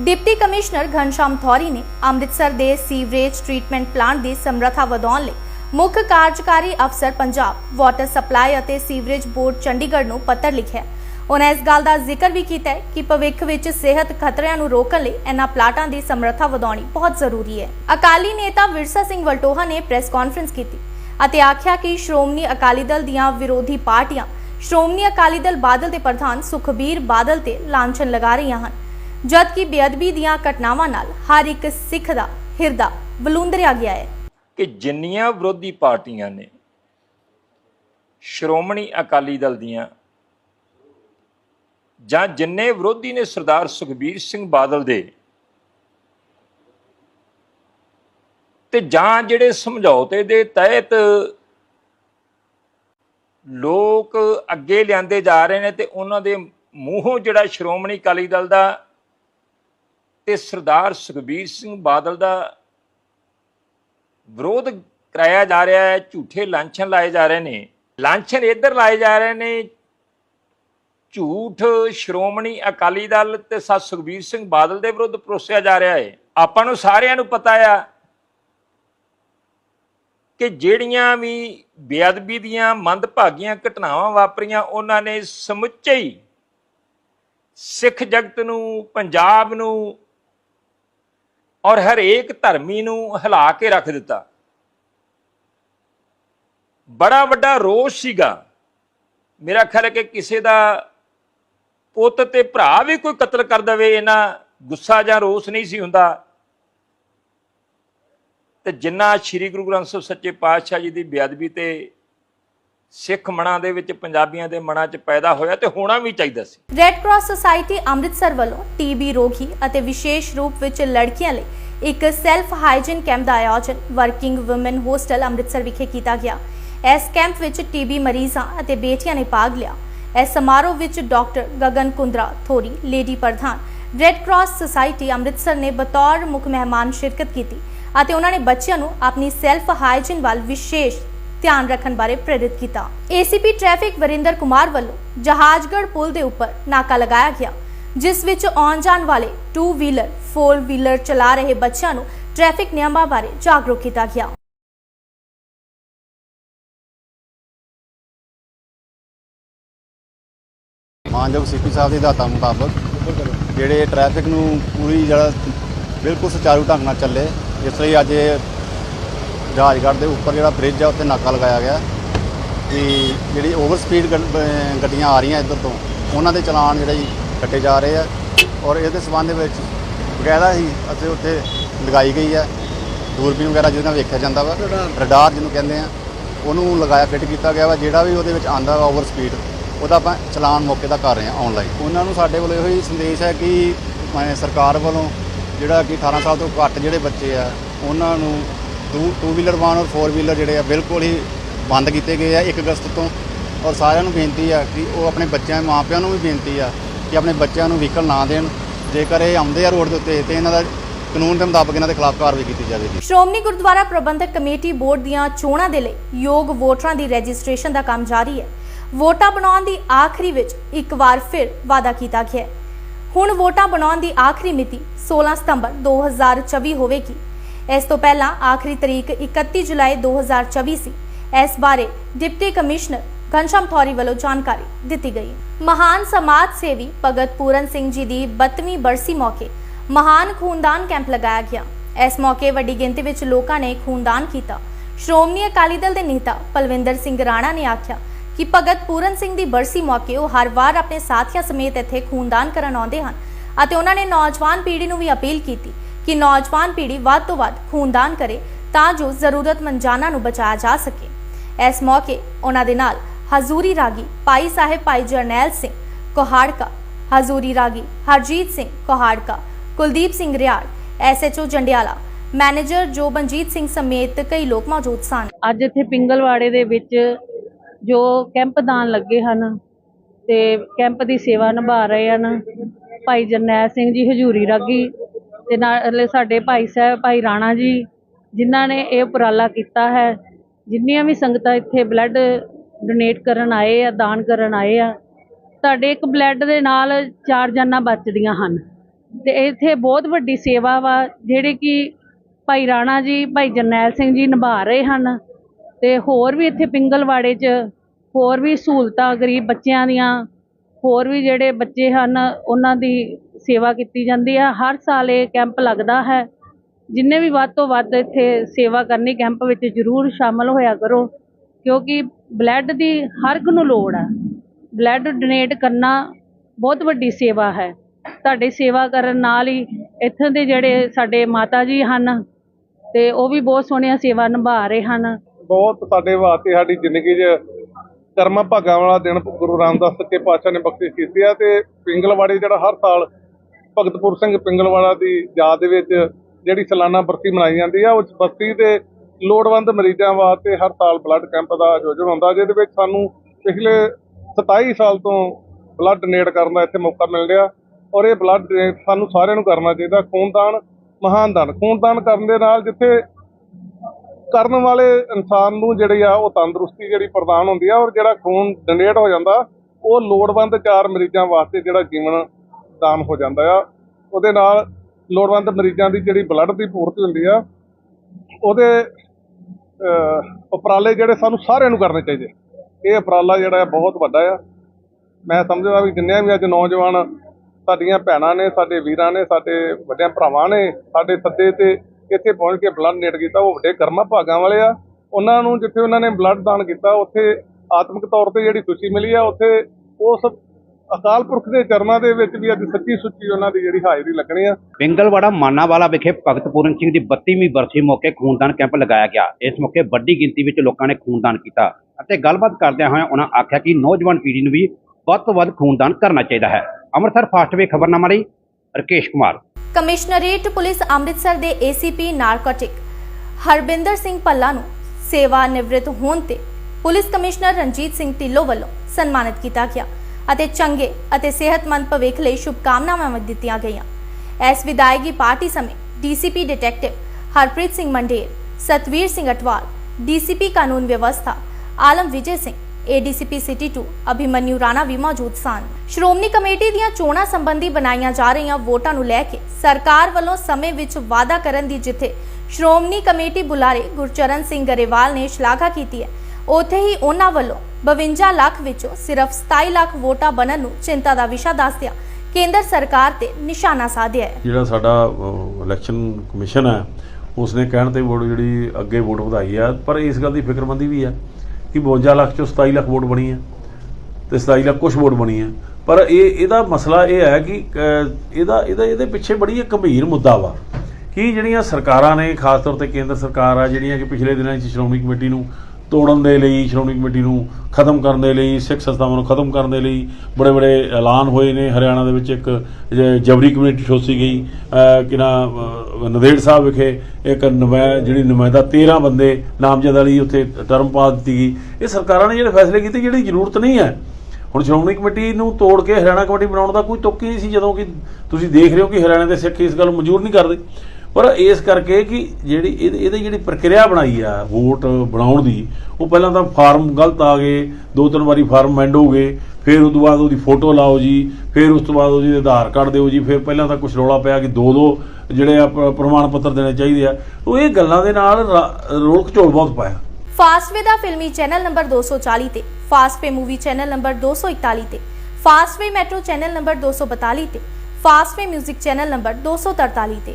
ਡਿਪਟੀ ਕਮਿਸ਼ਨਰ ਘਨਸ਼ਾਮ ਥੌਰੀ ਨੇ ਅੰਮ੍ਰਿਤਸਰ ਦੇ ਸੀਵਰੇਜ ਟ੍ਰੀਟਮੈਂਟ ਪਲਾਂਟ ਦੀ ਸਮਰੱਥਾ ਵਧਾਉਣ ਲਈ ਮੁੱਖ ਕਾਰਜਕਾਰੀ ਅਫਸਰ ਪੰਜਾਬ ਵਾਟਰ ਸਪਲਾਈ ਅਤੇ ਸੀਵਰੇਜ ਬੋਰਡ ਚੰਡੀਗੜ੍ਹ ਨੂੰ ਪੱਤਰ ਲਿਖਿਆ। ਉਹਨਾਂ ਇਸ ਗੱਲ ਦਾ ਜ਼ਿਕਰ ਵੀ ਕੀਤਾ ਹੈ ਕਿ ਭਵਿੱਖ ਵਿੱਚ ਸਿਹਤ ਖਤਰਿਆਂ ਨੂੰ ਰੋਕਣ ਲਈ ਇਹਨਾਂ ਪਲਾਟਾਂ ਦੀ ਸਮਰੱਥਾ ਵਧਾਉਣੀ ਬਹੁਤ ਜ਼ਰੂਰੀ ਹੈ। ਅਕਾਲੀ ਨੇਤਾ ਵਿਰਸਾ ਸਿੰਘ ਵਲਟੋਹਾ ਨੇ ਪ੍ਰੈਸ ਕਾਨਫਰੰਸ ਕੀਤੀ ਅਤੇ ਆਖਿਆ ਕਿ ਸ਼੍ਰੋਮਣੀ ਅਕਾਲੀ ਦਲ ਦੀਆਂ ਵਿਰੋਧੀ ਪਾਰਟੀਆਂ ਸ਼੍ਰੋਮਣੀ ਅਕਾਲੀ ਦਲ ਬਾਦਲ ਦੇ ਪ੍ਰਧਾਨ ਸੁਖਬੀਰ ਬਾਦਲ ਤੇ ਲਾਂਛਨ ਲਗਾ ਰਹੀਆਂ ਹਨ। ਜਦਕਿ ਬੇਅਦਬੀ ਦੀਆਂ ਘਟਨਾਵਾਂ ਨਾਲ ਹਰ ਇੱਕ ਸਿੱਖ ਦਾ ਹਿਰਦਾ ਬਲੂੰਦਰਿਆ ਗਿਆ ਹੈ। ਕਿ ਜਿੰਨੀਆਂ ਵਿਰੋਧੀ ਪਾਰਟੀਆਂ ਨੇ ਸ਼੍ਰੋਮਣੀ ਅਕਾਲੀ ਦਲ ਦੀਆਂ ਜਾਂ ਜਿੰਨੇ ਵਿਰੋਧੀ ਨੇ ਸਰਦਾਰ ਸੁਖਬੀਰ ਸਿੰਘ ਬਾਦਲ ਦੇ ਤੇ ਜਾਂ ਜਿਹੜੇ ਸਮਝੌਤੇ ਦੇ ਤਹਿਤ ਲੋਕ ਅੱਗੇ ਲਿਆਂਦੇ ਜਾ ਰਹੇ ਨੇ ਤੇ ਉਹਨਾਂ ਦੇ ਮੂੰਹੋਂ ਜਿਹੜਾ ਸ਼੍ਰੋਮਣੀ ਅਕਾਲੀ ਦਲ ਦਾ ਤੇ ਸਰਦਾਰ ਸੁਖਬੀਰ ਸਿੰਘ ਬਾਦਲ ਦਾ ਵਿਰੋਧ ਕਰਾਇਆ ਜਾ ਰਿਹਾ ਹੈ, ਝੂਠੇ ਲਾਂਛਨ ਲਾਏ ਜਾ ਰਹੇ ਨੇ। ਲਾਂਛਨ ਇੱਧਰ ਲਾਏ ਜਾ ਰਹੇ ਨੇ। ਝੂਠ ਸ਼੍ਰੋਮਣੀ ਅਕਾਲੀ ਦਲ ਤੇ ਸਾ ਸੁਖਬੀਰ ਸਿੰਘ ਬਾਦਲ ਦੇ ਵਿਰੁੱਧ ਪਰੋਸਿਆ ਜਾ ਰਿਹਾ ਹੈ। ਆਪਾਂ ਨੂੰ ਸਾਰਿਆਂ ਨੂੰ ਪਤਾ ਆ ਕਿ ਜਿਹੜੀਆਂ ਵੀ ਬੇਅਦਬੀ ਦੀਆਂ ਮੰਦਭਾਗੀਆਂ ਘਟਨਾਵਾਂ ਵਾਪਰੀਆਂ, ਉਹਨਾਂ ਨੇ ਸਮੁੱਚੇ ਹੀ ਸਿੱਖ ਜਗਤ ਨੂੰ, ਪੰਜਾਬ ਨੂੰ ਔਰ ਹਰੇਕ ਧਰਮੀ ਨੂੰ ਹਿਲਾ ਕੇ ਰੱਖ ਦਿੱਤਾ। ਬੜਾ ਵੱਡਾ ਰੋਸ ਸੀਗਾ। ਮੇਰਾ ਖਿਆਲ ਹੈ ਕਿ ਕਿਸੇ ਦਾ ਪੁੱਤ ਤੇ ਭਰਾ ਵੀ ਕੋਈ ਕਤਲ ਕਰ ਦਵੇ ਇਹਨਾਂ ਗੁੱਸਾ ਜਾਂ ਰੋਸ ਨਹੀਂ ਸੀ ਹੁੰਦਾ। ਤੇ ਜਿੰਨਾ ਸ੍ਰੀ ਗੁਰੂ ਗ੍ਰੰਥ ਸਾਹਿਬ ਸੱਚੇ ਪਾਤਸ਼ਾਹ ਜੀ ਦੀ ਬੇਅਦਬੀ ਤੇ ਸਿੱਖ ਮਨਾਂ ਦੇ ਵਿੱਚ, ਪੰਜਾਬੀਆਂ ਦੇ ਮਨਾਂ 'ਚ ਪੈਦਾ ਹੋਇਆ ਤੇ ਹੋਣਾ ਵੀ ਚਾਹੀਦਾ ਸੀ। ਰੈੱਡ ਕਰਾਸ ਸੁਸਾਇਟੀ ਅੰਮ੍ਰਿਤਸਰ ਵੱਲੋਂ ਟੀਬੀ ਰੋਗੀ ਅਤੇ ਵਿਸ਼ੇਸ਼ ਰੂਪ ਵਿੱਚ ਲੜਕੀਆਂ ਲਈ ਇੱਕ ਸੈਲਫ ਹਾਈਜੀਨ ਕੈਂਪ ਦਾ ਆਯੋਜਨ ਵਰਕਿੰਗ ਔਮਨ ਹੋਸਟਲ ਅੰਮ੍ਰਿਤਸਰ ਵਿਖੇ ਕੀਤਾ ਗਿਆ। ਇਸ ਕੈਂਪ ਵਿੱਚ ਟੀਬੀ ਮਰੀਜ਼ਾਂ ਅਤੇ ਬੇਟੀਆਂ ਨੇ ਭਾਗ ਲਿਆ। ਇਸ ਸਮਾਰੋਹ ਵਿੱਚ ਡਾਕਟਰ ਗਗਨ ਕੁੰਦਰਾ ਥੋਰੀ, ਲੇਡੀ ਪ੍ਰਧਾਨ ਰੈੱਡ ਕਰਾਸ ਸੁਸਾਇਟੀ ਅੰਮ੍ਰਿਤਸਰ ਨੇ ਬਤੌਰ ਮੁੱਖ ਮਹਿਮਾਨ ਸ਼ਿਰਕਤ ਕੀਤੀ ਅਤੇ ਉਹਨਾਂ ਨੇ ਬੱਚਿਆਂ ਨੂੰ ਆਪਣੀ ਸੈਲਫ ਹਾਈਜੀਨ ਵੱਲ ਵਿਸ਼ੇਸ਼ ਧਿਆਨ ਰੱਖਣ ਬਾਰੇ ਪ੍ਰੇਰਿਤ ਕੀਤਾ। ਏਸੀਪੀ ਟ੍ਰੈਫਿਕ ਵਰਿੰਦਰ ਕੁਮਾਰ ਵੱਲੋਂ ਜਹਾਜ਼ਗੜ੍ਹ ਪੁਲ ਦੇ ਉੱਪਰ ਨਾਕਾ ਲਗਾਇਆ ਗਿਆ, ਜਿਸ ਵਿੱਚ ਆਉਣ ਜਾਣ ਵਾਲੇ 2 ਵੀਲਰ 4 ਵੀਲਰ ਚਲਾ ਰਹੇ ਬੱਚਿਆਂ ਨੂੰ ਟ੍ਰੈਫਿਕ ਨਿਯਮਾਂ ਬਾਰੇ ਜਾਗਰੂਕ ਕੀਤਾ ਗਿਆ। ਮਾਨਯੋਗ ਸੀਪੀ ਸਾਹਿਬ ਦੇ ਹਿਦਾਇਤਾਂ ਮੁਤਾਬਕ ਜਿਹੜੇ ਟ੍ਰੈਫਿਕ ਨੂੰ ਪੂਰੀ ਜਿਹੜਾ ਬਿਲਕੁਲ ਸੁਚਾਰੂ ਢੰਗ ਨਾਲ ਚੱਲੇ, ਇਸ ਲਈ ਅੱਜ ਇਹ ਜਹਾਜ਼ਗੜ੍ਹ ਦੇ ਉੱਪਰ ਜਿਹੜਾ ਬ੍ਰਿਜ ਆ ਉੱਤੇ ਨਾਕਾ ਲਗਾਇਆ ਗਿਆ। ਕਿ ਜਿਹੜੀ ਓਵਰ ਸਪੀਡ ਗੱਡੀਆਂ ਆ ਰਹੀਆਂ ਇੱਧਰ ਤੋਂ ਉਹਨਾਂ ਦੇ ਚਲਾਨ ਜਿਹੜੇ ਜੀ ਕੱਟੇ ਜਾ ਰਹੇ ਆ। ਔਰ ਇਹਦੇ ਸਬੰਧ ਦੇ ਵਿੱਚ ਬਕਾਇਦਾ ਹੀ ਅਤੇ ਉੱਥੇ ਲਗਾਈ ਗਈ ਹੈ ਦੂਰਬੀਨ ਵਗੈਰਾ ਜਿਹਦੇ ਨਾਲ ਵੇਖਿਆ ਜਾਂਦਾ ਵਾ। ਰਡਾਰ ਜਿਹਨੂੰ ਕਹਿੰਦੇ ਆ ਉਹਨੂੰ ਲਗਾਇਆ ਫਿੱਟ ਕੀਤਾ ਗਿਆ ਵਾ। ਜਿਹੜਾ ਵੀ ਉਹਦੇ ਵਿੱਚ ਆਂਦਾ ਵਾ ਓਵਰ ਸਪੀਡ ਉਹਦਾ ਆਪਾਂ ਚਲਾਨ ਮੌਕੇ ਦਾ ਕਰ ਰਹੇ ਹਾਂ ਆਨਲਾਈਨ ਉਹਨਾਂ ਨੂੰ ਸਾਡੇ ਵੱਲੋਂ ਇਹੋ ਹੀ ਸੰਦੇਸ਼ ਹੈ ਕਿ ਸਰਕਾਰ ਵੱਲੋਂ ਜਿਹੜਾ ਕਿ 18 ਸਾਲ ਤੋਂ ਘੱਟ ਜਿਹੜੇ ਬੱਚੇ ਆ ਉਹਨਾਂ ਨੂੰ ਟੂ ਵੀਲਰ ਵਾਹਨ ਔਰ ਫੋਰ ਵੀਲਰ ਜਿਹੜੇ ਆ, ਬਿਲਕੁਲ ਹੀ ਬੰਦ ਕੀਤੇ ਗਏ ਆ 1 ਅਗਸਤ ਤੋਂ। ਔਰ ਸਾਰਿਆਂ ਨੂੰ ਬੇਨਤੀ ਆ ਕਿ ਉਹ ਆਪਣੇ ਬੱਚਿਆਂ, ਮਾਪਿਆਂ ਨੂੰ ਵੀ ਬੇਨਤੀ ਆ ਕਿ ਆਪਣੇ ਬੱਚਿਆਂ ਨੂੰ ਵਹੀਕਲ ਨਾ ਦੇਣ। ਜੇਕਰ ਇਹ ਆਉਂਦੇ ਆ ਰੋਡ ਦੇ ਉੱਤੇ ਤੇ ਇਹਨਾਂ ਦਾ ਕਾਨੂੰਨ ਦੇ ਮੁਤਾਬਕ ਇਹਨਾਂ ਦੇ ਖਿਲਾਫ ਕਾਰਵਾਈ ਕੀਤੀ ਜਾਵੇਗੀ। ਸ਼੍ਰੋਮਣੀ ਗੁਰਦੁਆਰਾ ਪ੍ਰਬੰਧਕ ਕਮੇਟੀ ਬੋਰਡ ਦੀਆਂ ਚੋਣਾਂ ਦੇ ਲਈ ਯੋਗ ਵੋਟਰਾਂ ਦੀ ਰਜਿਸਟ੍ਰੇਸ਼ਨ ਦਾ ਕੰਮ ਜਾਰੀ ਹੈ। ਵੋਟਾਂ ਬਣਾਉਣ ਦੀ ਆਖਰੀ ਵਿੱਚ ਇੱਕ ਵਾਰ ਫਿਰ ਵਾਅਦਾ ਕੀਤਾ ਗਿਆ ਹੈ। ਹੁਣ ਵੋਟਾਂ ਬਣਾਉਣ ਦੀ ਆਖਰੀ ਮਿਤੀ 16 ਸਤੰਬਰ 2024 ਹੋਵੇਗੀ। ਇਸ ਤੋਂ ਪਹਿਲਾਂ ਆਖਰੀ ਤਰੀਕ 31 ਜੁਲਾਈ 2024 ਸੀ। ਇਸ ਬਾਰੇ ਡਿਪਟੀ ਕਮਿਸ਼ਨਰ ਘਨਸ਼ਾਮ ਥੌਰੀ ਵੱਲੋਂ ਜਾਣਕਾਰੀ ਦਿੱਤੀ ਗਈ। ਮਹਾਨ ਸਮਾਜ ਸੇਵੀ ਭਗਤ ਪੂਰਨ ਸਿੰਘ ਜੀ ਦੀ 32ਵੀਂ ਬਰਸੀ ਮੌਕੇ ਮਹਾਨ ਖੂਨਦਾਨ ਕੈਂਪ ਲਗਾਇਆ ਗਿਆ। ਇਸ ਮੌਕੇ ਵੱਡੀ ਗਿਣਤੀ ਵਿੱਚ ਲੋਕਾਂ ਨੇ ਖੂਨਦਾਨ ਕੀਤਾ। ਸ਼੍ਰੋਮਣੀ ਅਕਾਲੀ ਦਲ ਦੇ ਨੇਤਾ ਪਲਵਿੰਦਰ ਸਿੰਘ ਰਾਣਾ ਨੇ ਆਖਿਆ ਕਿ ਭਗਤ ਪੂਰਨ ਸਿੰਘ ਦੀ ਬਰਸੀ ਮੌਕੇ ਉਹ ਹਰ ਵਾਰ ਆਪਣੇ ਸਾਥੀਆਂ ਸਮੇਤ ਇੱਥੇ ਖੂਨਦਾਨ ਕਰਨ ਆਉਂਦੇ ਹਨ ਅਤੇ ਉਹਨਾਂ ਨੇ ਨੌਜਵਾਨ ਪੀੜ੍ਹੀ ਨੂੰ ਵੀ ਅਪੀਲ ਕੀਤੀ ਕਿ ਨੌਜਵਾਨ ਪੀੜ੍ਹੀ ਵੱਧ ਤੋਂ ਵੱਧ ਖੂਨਦਾਨ ਕਰੇ ਤਾਂ ਜੋ ਜ਼ਰੂਰਤਮੰਦ ਜਾਨਾਂ ਨੂੰ ਬਚਾਇਆ ਜਾ ਸਕੇ। ਇਸ ਮੌਕੇ ਉਹਨਾਂ ਦੇ ਨਾਲ ਹਜ਼ੂਰੀ ਰਾਗੀ ਭਾਈ ਸਾਹਿਬ ਭਾਈ ਜਰਨੈਲ ਸਿੰਘ ਕੋਹਾੜਕਾ, ਹਜ਼ੂਰੀ ਰਾਗੀ ਹਰਜੀਤ ਸਿੰਘ ਕੋਹਾੜਕਾ, ਕੁਲਦੀਪ ਸਿੰਘ ਰਿਆੜ ਐਸਐਚਓ ਜੰਡਿਆਲਾ, ਮੈਨੇਜਰ ਜੋਬਨਜੀਤ ਸਿੰਘ ਸਮੇਤ ਕਈ ਲੋਕ ਮੌਜੂਦ ਸਨ। ਅੱਜ ਇੱਥੇ ਪਿੰਗਲਵਾੜੇ ਦੇ ਵਿੱਚ ਜੋ ਕੈਂਪ ਦਾਨ ਲੱਗੇ ਹਨ ਤੇ ਕੈਂਪ ਦੀ ਸੇਵਾ ਨਿਭਾ ਰਹੇ ਹਨ। ਭਾਈ ਜਰਨੈਲ ਸਿੰਘ ਜੀ, ਹਜੂਰੀ ਰਾਗੀ ਤੇ ਨਾਲ ਸਾਡੇ ਭਾਈ ਸਾਹਿਬ, ਭਾਈ ਰਾਣਾ ਜੀ, ਜਿਨ੍ਹਾਂ ਨੇ ਇਹ ਉਪਰਾਲਾ ਕੀਤਾ ਹੈ, ਜਿੰਨੀਆਂ ਵੀ ਸੰਗਤਾਂ ਇੱਥੇ ਬਲੱਡ ਡੋਨੇਟ ਕਰਨ ਆਏ ਆ, ਦਾਨ ਕਰਨ ਆਏ ਆ, ਤੁਹਾਡੇ ਇੱਕ ਬਲੱਡ ਦੇ ਨਾਲ ਚਾਰ ਜਾਨਾਂ ਬਚਦੀਆਂ ਹਨ। ਤੇ ਇੱਥੇ ਬਹੁਤ ਵੱਡੀ ਸੇਵਾ ਵਾ, ਜਿਹੜੇ ਕਿ ਭਾਈ ਰਾਣਾ ਜੀ, ਭਾਈ ਜਰਨੈਲ ਸਿੰਘ ਜੀ ਨਿਭਾ ਰਹੇ ਹਨ, ਤੇ ਹੋਰ ਵੀ ਇੱਥੇ ਪਿੰਗਲਵਾੜੇ 'ਚ ਹੋਰ ਵੀ ਸਹੂਲਤਾਂ ਗਰੀਬ ਬੱਚਿਆਂ ਦੀਆਂ, ਹੋਰ ਵੀ ਜਿਹੜੇ ਬੱਚੇ ਹਨ, ਉਹਨਾਂ ਦੀ ਸੇਵਾ ਕੀਤੀ ਜਾਂਦੀ ਹੈ ਹਰ ਸਾਲ ਇਹ ਕੈਂਪ ਲੱਗਦਾ ਹੈ। ਜਿੰਨੇ ਵੀ ਵੱਧ ਤੋਂ ਵੱਧ ਇੱਥੇ ਸੇਵਾ ਕਰਨੀ ਕੈਂਪ ਵਿੱਚ ਜ਼ਰੂਰ ਸ਼ਾਮਲ ਹੋਇਆ ਕਰੋ, ਕਿਉਂਕਿ ਬਲੱਡ ਦੀ ਹਰ ਇੱਕ ਨੂੰ ਲੋੜ ਹੈ ਬਲੱਡ ਡੋਨੇਟ ਕਰਨਾ ਬਹੁਤ ਵੱਡੀ ਸੇਵਾ ਹੈ। ਤੁਹਾਡੀ ਸੇਵਾ ਕਰਨ ਨਾਲ ਹੀ ਇੱਥੇ ਦੇ ਜਿਹੜੇ ਸਾਡੇ ਮਾਤਾ ਜੀ ਹਨ, ਤੇ ਉਹ ਵੀ ਬਹੁਤ ਸੋਹਣੀਆਂ ਸੇਵਾ ਨਿਭਾ ਰਹੇ ਹਨ। ਬਹੁਤ ਸਾਡੇ ਵਾਸਤੇ ਸਾਡੀ ਜ਼ਿੰਦਗੀ 'ਚ ਕਰਮਾਂ ਭਾਗਾਂ ਵਾਲਾ ਦਿਨ ਗੁਰੂ ਰਾਮਦਾਸ ਸੱਚੇ ਪਾਤਸ਼ਾਹ ਨੇ ਬਖਸ਼ਿਸ਼ ਕੀਤੀ ਆ, ਤੇ ਪਿੰਗਲਵਾੜੀ ਜਿਹੜਾ ਹਰ ਸਾਲ ਭਗਤਪੁਰ ਸਿੰਘ ਪਿੰਗਲਵਾੜਾ ਦੀ ਯਾਦ ਦੇ ਵਿੱਚ ਜਿਹੜੀ ਸਾਲਾਨਾ ਬਰਸੀ ਮਨਾਈ ਜਾਂਦੀ ਆ, ਉਸ ਬਰਸੀ ਦੇ ਲੋੜਵੰਦ ਮਰੀਜ਼ਾਂ ਵਾਸਤੇ ਹਰ ਸਾਲ ਬਲੱਡ ਕੈਂਪ ਦਾ ਆਯੋਜਨ ਹੁੰਦਾ, ਜਿਹਦੇ ਵਿੱਚ ਸਾਨੂੰ ਪਿਛਲੇ 27 ਸਾਲ ਤੋਂ ਬਲੱਡ ਡੋਨੇਟ ਕਰਨ ਦਾ ਇੱਥੇ ਮੌਕਾ ਮਿਲ ਰਿਹਾ ਔਰ ਇਹ ਬਲੱਡ ਡੋਨੇਟ ਸਾਨੂੰ ਸਾਰਿਆਂ ਨੂੰ ਕਰਨਾ ਚਾਹੀਦਾ, ਖੂਨਦਾਨ, ਮਹਾਨ ਦਾਨ। ਖੂਨਦਾਨ ਕਰਨ ਦੇ ਨਾਲ ਜਿੱਥੇ ਕਰਨ ਵਾਲੇ ਇਨਸਾਨ ਨੂੰ ਜਿਹੜੀ ਆ, ਉਹ ਤੰਦਰੁਸਤੀ ਜਿਹੜੀ ਪ੍ਰਦਾਨ ਹੁੰਦੀ ਆ ਔਰ ਜਿਹੜਾ ਖੂਨ ਡੋਨੇਟ ਹੋ ਜਾਂਦਾ, ਉਹ ਲੋੜਵੰਦ ਚਾਰ ਮਰੀਜ਼ਾਂ ਵਾਸਤੇ ਜਿਹੜਾ ਜੀਵਨ ਦਾਨ ਹੋ ਜਾਂਦਾ ਆ। ਉਹਦੇ ਨਾਲ ਲੋੜਵੰਦ ਮਰੀਜ਼ਾਂ ਦੀ ਜਿਹੜੀ ਬਲੱਡ ਦੀ ਪੂਰਤੀ ਹੁੰਦੀ ਆ, ਉਹਦੇ ਉਪਰਾਲੇ ਜਿਹੜੇ ਸਾਨੂੰ ਸਾਰਿਆਂ ਨੂੰ ਕਰਨੇ ਚਾਹੀਦੇ। ਇਹ ਉਪਰਾਲਾ ਜਿਹੜਾ ਹੈ ਬਹੁਤ ਵੱਡਾ ਆ। ਮੈਂ ਸਮਝਦਾ ਵੀ ਜਿੰਨੇ ਵੀ ਅੱਜ ਨੌਜਵਾਨ ਸਾਡੀਆਂ ਭੈਣਾਂ ਨੇ, ਸਾਡੇ ਵੀਰਾਂ ਨੇ, ਸਾਡੇ ਵੱਡਿਆਂ ਭਰਾਵਾਂ ਨੇ, ਸਾਡੇ ਸੱਦੇ ਤੇ ਇੱਥੇ ਪਹੁੰਚ ਕੇ ਬਲੱਡ ਡੋਨੇਟ ਕੀਤਾ, ਉਹ ਵੱਡੇ ਕਰਮਾਂ ਭਾਗਾਂ ਵਾਲੇ ਆ। ਉਹਨਾਂ ਨੂੰ ਜਿੱਥੇ ਉਹਨਾਂ ਨੇ ਬਲੱਡ ਦਾਨ ਕੀਤਾ, ਉੱਥੇ ਆਤਮਿਕ ਤੌਰ ਤੇ ਜਿਹੜੀ ਖੁਸ਼ੀ ਮਿਲੀ ਆ, ਉੱਥੇ ਉਸ ਅਕਾਲ ਪੁਰਖ ਦੇ ਚਰਨਾਂ ਦੇ ਵਿੱਚ ਵੀ ਅੱਜ ਸੱਚੀ ਸੁੱਚੀ ਉਹਨਾਂ ਦੀ ਜਿਹੜੀ ਹਾਜ਼ਰੀ ਲੱਗਣੀ ਆ। ਪਿੰਗਲਵਾੜਾ ਮਾਨਾਵਾਲਾ ਵਿਖੇ ਭਗਤ ਪੂਰਨ ਸਿੰਘ ਦੀ 32ਵੀਂ ਬਰਸੀ ਮੌਕੇ ਖੂਨਦਾਨ ਕੈਂਪ ਲਗਾਇਆ ਗਿਆ। ਇਸ ਮੌਕੇ ਵੱਡੀ ਗਿਣਤੀ ਵਿੱਚ ਲੋਕਾਂ ਨੇ ਖੂਨਦਾਨ ਕੀਤਾ ਅਤੇ ਗੱਲਬਾਤ ਕਰਦਿਆਂ ਹੋਇਆਂ ਉਹਨਾਂ ਆਖਿਆ ਕਿ ਨੌਜਵਾਨ ਪੀੜ੍ਹੀ ਨੂੰ ਵੀ ਵੱਧ ਤੋਂ ਵੱਧ ਖੂਨਦਾਨ ਕਰਨਾ ਚਾਹੀਦਾ ਹੈ। ਅੰਮ੍ਰਿਤਸਰ ਫਾਸਟ ਵੇ ਖਬਰਨਾਮਾ ਲਈ ਰਕੇਸ਼ ਕੁਮਾਰ। ਕਮਿਸ਼ਨਰੇਟ ਪੁਲਿਸ ਅੰਮ੍ਰਿਤਸਰ ਦੇ ਏਸੀਪੀ ਨਾਰਕੋਟਿਕ ਹਰਬਿੰਦਰ ਸਿੰਘ ਪੱਲਾ ਨੂੰ ਸੇਵਾ ਨਿਵ੍ਰਿਤ ਹੋਣ ਤੇ ਪੁਲਿਸ ਕਮਿਸ਼ਨਰ ਰਣਜੀਤ ਸਿੰਘ ਢਿੱਲੋਂ ਵੱਲੋਂ ਸਨਮਾਨਿਤ ਕੀਤਾ ਗਿਆ। ਅਤੇ ਚੰਗੇ ਅਤੇ ਸਿਹਤਮੰਦ ਭਵਿੱਖ ਲਈ ਸ਼ੁਭਕਾਮਨਾਵਾਂ ਦਿੱਤੀਆਂ ਗਈਆਂ। ਇਸ ਵਿਦਾਇਗੀ ਪਾਰਟੀ ਸਮੇਂ DCP detective Harpreet Singh Mander, Satvir Singh Atwal, DCP ਕਾਨੂੰਨ ਵਿਵਸਥਾ, ਆਲਮ ਵਿਜੇ ਸਿੰਘ, ਏਡੀਸੀਪੀ ਸਿਟੀ 2 ਅਭਿਮਨਿਊ ਰਾਣਾ ਵੀ ਮੌਜੂਦ ਸਨ। ਸ਼੍ਰੋਮਣੀ ਕਮੇਟੀ ਦੀਆਂ ਚੋਣਾਂ ਸੰਬੰਧੀ ਬਣਾਈਆਂ ਜਾ ਰਹੀਆਂ ਵੋਟਾਂ ਨੂੰ ਲੈ ਕੇ ਸਰਕਾਰ ਵੱਲੋਂ ਸਮੇਂ ਵਿੱਚ ਵਾਅਦਾ ਕਰਨ ਦੀ ਜਿੱਥੇ ਸ਼੍ਰੋਮਣੀ ਕਮੇਟੀ ਬੁਲਾਰੇ ਗੁਰਚਰਨ ਸਿੰਘ ਗਰੇਵਾਲ ਨੇ ਸ਼ਲਾਘਾ ਕੀਤੀ ਹੈ। ਉੱਥੇ ਹੀ ਉਹਨਾਂ ਵੱਲੋਂ 52 ਲੱਖ ਵਿੱਚੋਂ ਸਿਰਫ 27 ਲੱਖ ਵੋਟਾਂ ਬਣਨ ਨੂੰ ਚਿੰਤਾ ਦਾ ਵਿਸ਼ਾ ਦੱਸਦਿਆਂ ਕੇਂਦਰ ਸਰਕਾਰ ਤੇ ਨਿਸ਼ਾਨਾ ਸਾਧਿਆ ਹੈ। ਜਿਹੜਾ ਸਾਡਾ ਇਲੈਕਸ਼ਨ ਕਮਿਸ਼ਨ ਹੈ, ਉਸਨੇ ਕਹਿਣ ਤੇ ਵੋਟ ਜਿਹੜੀ ਅੱਗੇ ਵੋਟ ਵਧਾਈ ਆ, ਪਰ ਇਸ ਗੱਲ ਦੀ ਫਿਕਰਮੰਦੀ ਵੀ ਹੈ ਕਿ 52 ਲੱਖ ਚੋਂ 27 ਲੱਖ ਵੋਟ ਬਣੀ ਹੈ ਤੇ 27 ਲੱਖ ਕੁਝ ਵੋਟ ਬਣੀ ਹੈ ਪਰ ਇਹ, ਇਹਦਾ ਮਸਲਾ ਇਹ ਹੈ ਕਿ ਇਹਦਾ ਇਹਦਾ, ਇਹਦੇ ਪਿੱਛੇ ਬੜੀ ਇੱਕ ਗੰਭੀਰ ਮੁੱਦਾ ਵਾ ਕਿ ਜਿਹੜੀਆਂ ਸਰਕਾਰਾਂ ਨੇ, ਖਾਸ ਤੌਰ ਤੇ ਕੇਂਦਰ ਸਰਕਾਰ ਆ, ਜਿਹੜੀਆਂ ਕਿ ਪਿਛਲੇ ਦਿਨਾਂ 'ਚ ਸ਼੍ਰੋਮਣੀ ਕਮੇਟੀ ਨੂੰ ਤੋੜਨ ਦੇ ਲਈ, ਸ਼੍ਰੋਮਣੀ ਕਮੇਟੀ ਨੂੰ ਖਤਮ ਕਰਨ ਦੇ ਲਈ, ਸਿੱਖ ਸੰਸਥਾਵਾਂ ਨੂੰ ਖਤਮ ਕਰਨ ਦੇ ਲਈ ਬੜੇ ਬੜੇ ਐਲਾਨ ਹੋਏ ਨੇ। ਹਰਿਆਣਾ ਦੇ ਵਿੱਚ ਇੱਕ ਜਬਰੀ ਕਮੇਟੀ ਠੋਸੀ ਗਈ ਕਿ ਨਾ ਅਹ ਨੰਦੇੜ ਸਾਹਿਬ ਵਿਖੇ ਇੱਕ ਨੁਮਾਇ ਜਿਹੜੀ ਨੁਮਾਇੰਦਾ 13 ਬੰਦੇ ਨਾਮਜ਼ਦ ਵਾਲੀ ਉੱਥੇ ਟਰਮ ਪਾ ਦਿੱਤੀ ਗਈ। ਇਹ ਸਰਕਾਰਾਂ ਨੇ ਜਿਹੜੇ ਫੈਸਲੇ ਕੀਤੇ, ਜਿਹੜੀ ਜ਼ਰੂਰਤ ਨਹੀਂ ਹੈ। ਹੁਣ ਸ਼੍ਰੋਮਣੀ ਕਮੇਟੀ ਨੂੰ ਤੋੜ ਕੇ ਹਰਿਆਣਾ ਕਮੇਟੀ ਬਣਾਉਣ ਦਾ ਕੋਈ ਤੁੱਕ ਹੀ ਨਹੀਂ ਸੀ, ਜਦੋਂ ਕਿ ਤੁਸੀਂ ਦੇਖ ਰਹੇ ਹੋ ਕਿ ਹਰਿਆਣਾ ਦੇ ਸਿੱਖ ਇਸ ਗੱਲ ਨੂੰ ਮਨਜ਼ੂਰ ਨਹੀਂ ਕਰਦੇ। ਪਰ ਇਸ ਕਰਕੇ ਕਿ ਜਿਹੜੀ ਇਹਦੀ ਜਿਹੜੀ ਪ੍ਰਕਿਰਿਆ ਬਣਾਈ ਆ, ਵੋਟ ਬਣਾਉਣ ਦੀ, ਉਹ ਪਹਿਲਾਂ ਤਾਂ ਫਾਰਮ ਗਲਤ ਆ ਗਏ, ਦੋ ਤਿੰਨ ਵਾਰੀ ਫਾਰਮ ਮੈਂਡ ਹੋ ਗਏ, ਫਿਰ ਉਸ ਤੋਂ ਬਾਅਦ ਉਹਦੀ ਫੋਟੋ ਲਾਓ ਜੀ, ਫਿਰ ਉਸ ਤੋਂ ਬਾਅਦ ਉਹਦੀ ਆਧਾਰ ਕਾਰਡ ਦਿਓ ਜੀ, ਫਿਰ ਪਹਿਲਾਂ ਤਾਂ ਕੁਝ ਰੌਲਾ ਪਿਆ ਕਿ ਦੋ ਦੋ ਜਿਹੜੇ ਆ ਪ੍ਰਮਾਣ ਪੱਤਰ ਦੇਣੇ ਚਾਹੀਦੇ ਆ। ਉਹ ਇਹ ਗੱਲਾਂ ਦੇ ਨਾਲ ਰੋਲ ਘਚੋਲ ਬਹੁਤ ਪਾਇਆ। ਫਾਸਟਵੇ ਦਾ ਫਿਲਮੀ ਚੈਨਲ ਨੰਬਰ 240 ਤੇ, ਫਾਸਟਵੇ ਮੂਵੀ ਚੈਨਲ ਨੰਬਰ 241 ਤੇ, ਫਾਸਟਵੇ ਮੈਟਰੋ ਚੈਨਲ ਨੰਬਰ 242 ਤੇ, ਫਾਸਟਵੇ 뮤직 ਚੈਨਲ ਨੰਬਰ 243 ਤੇ।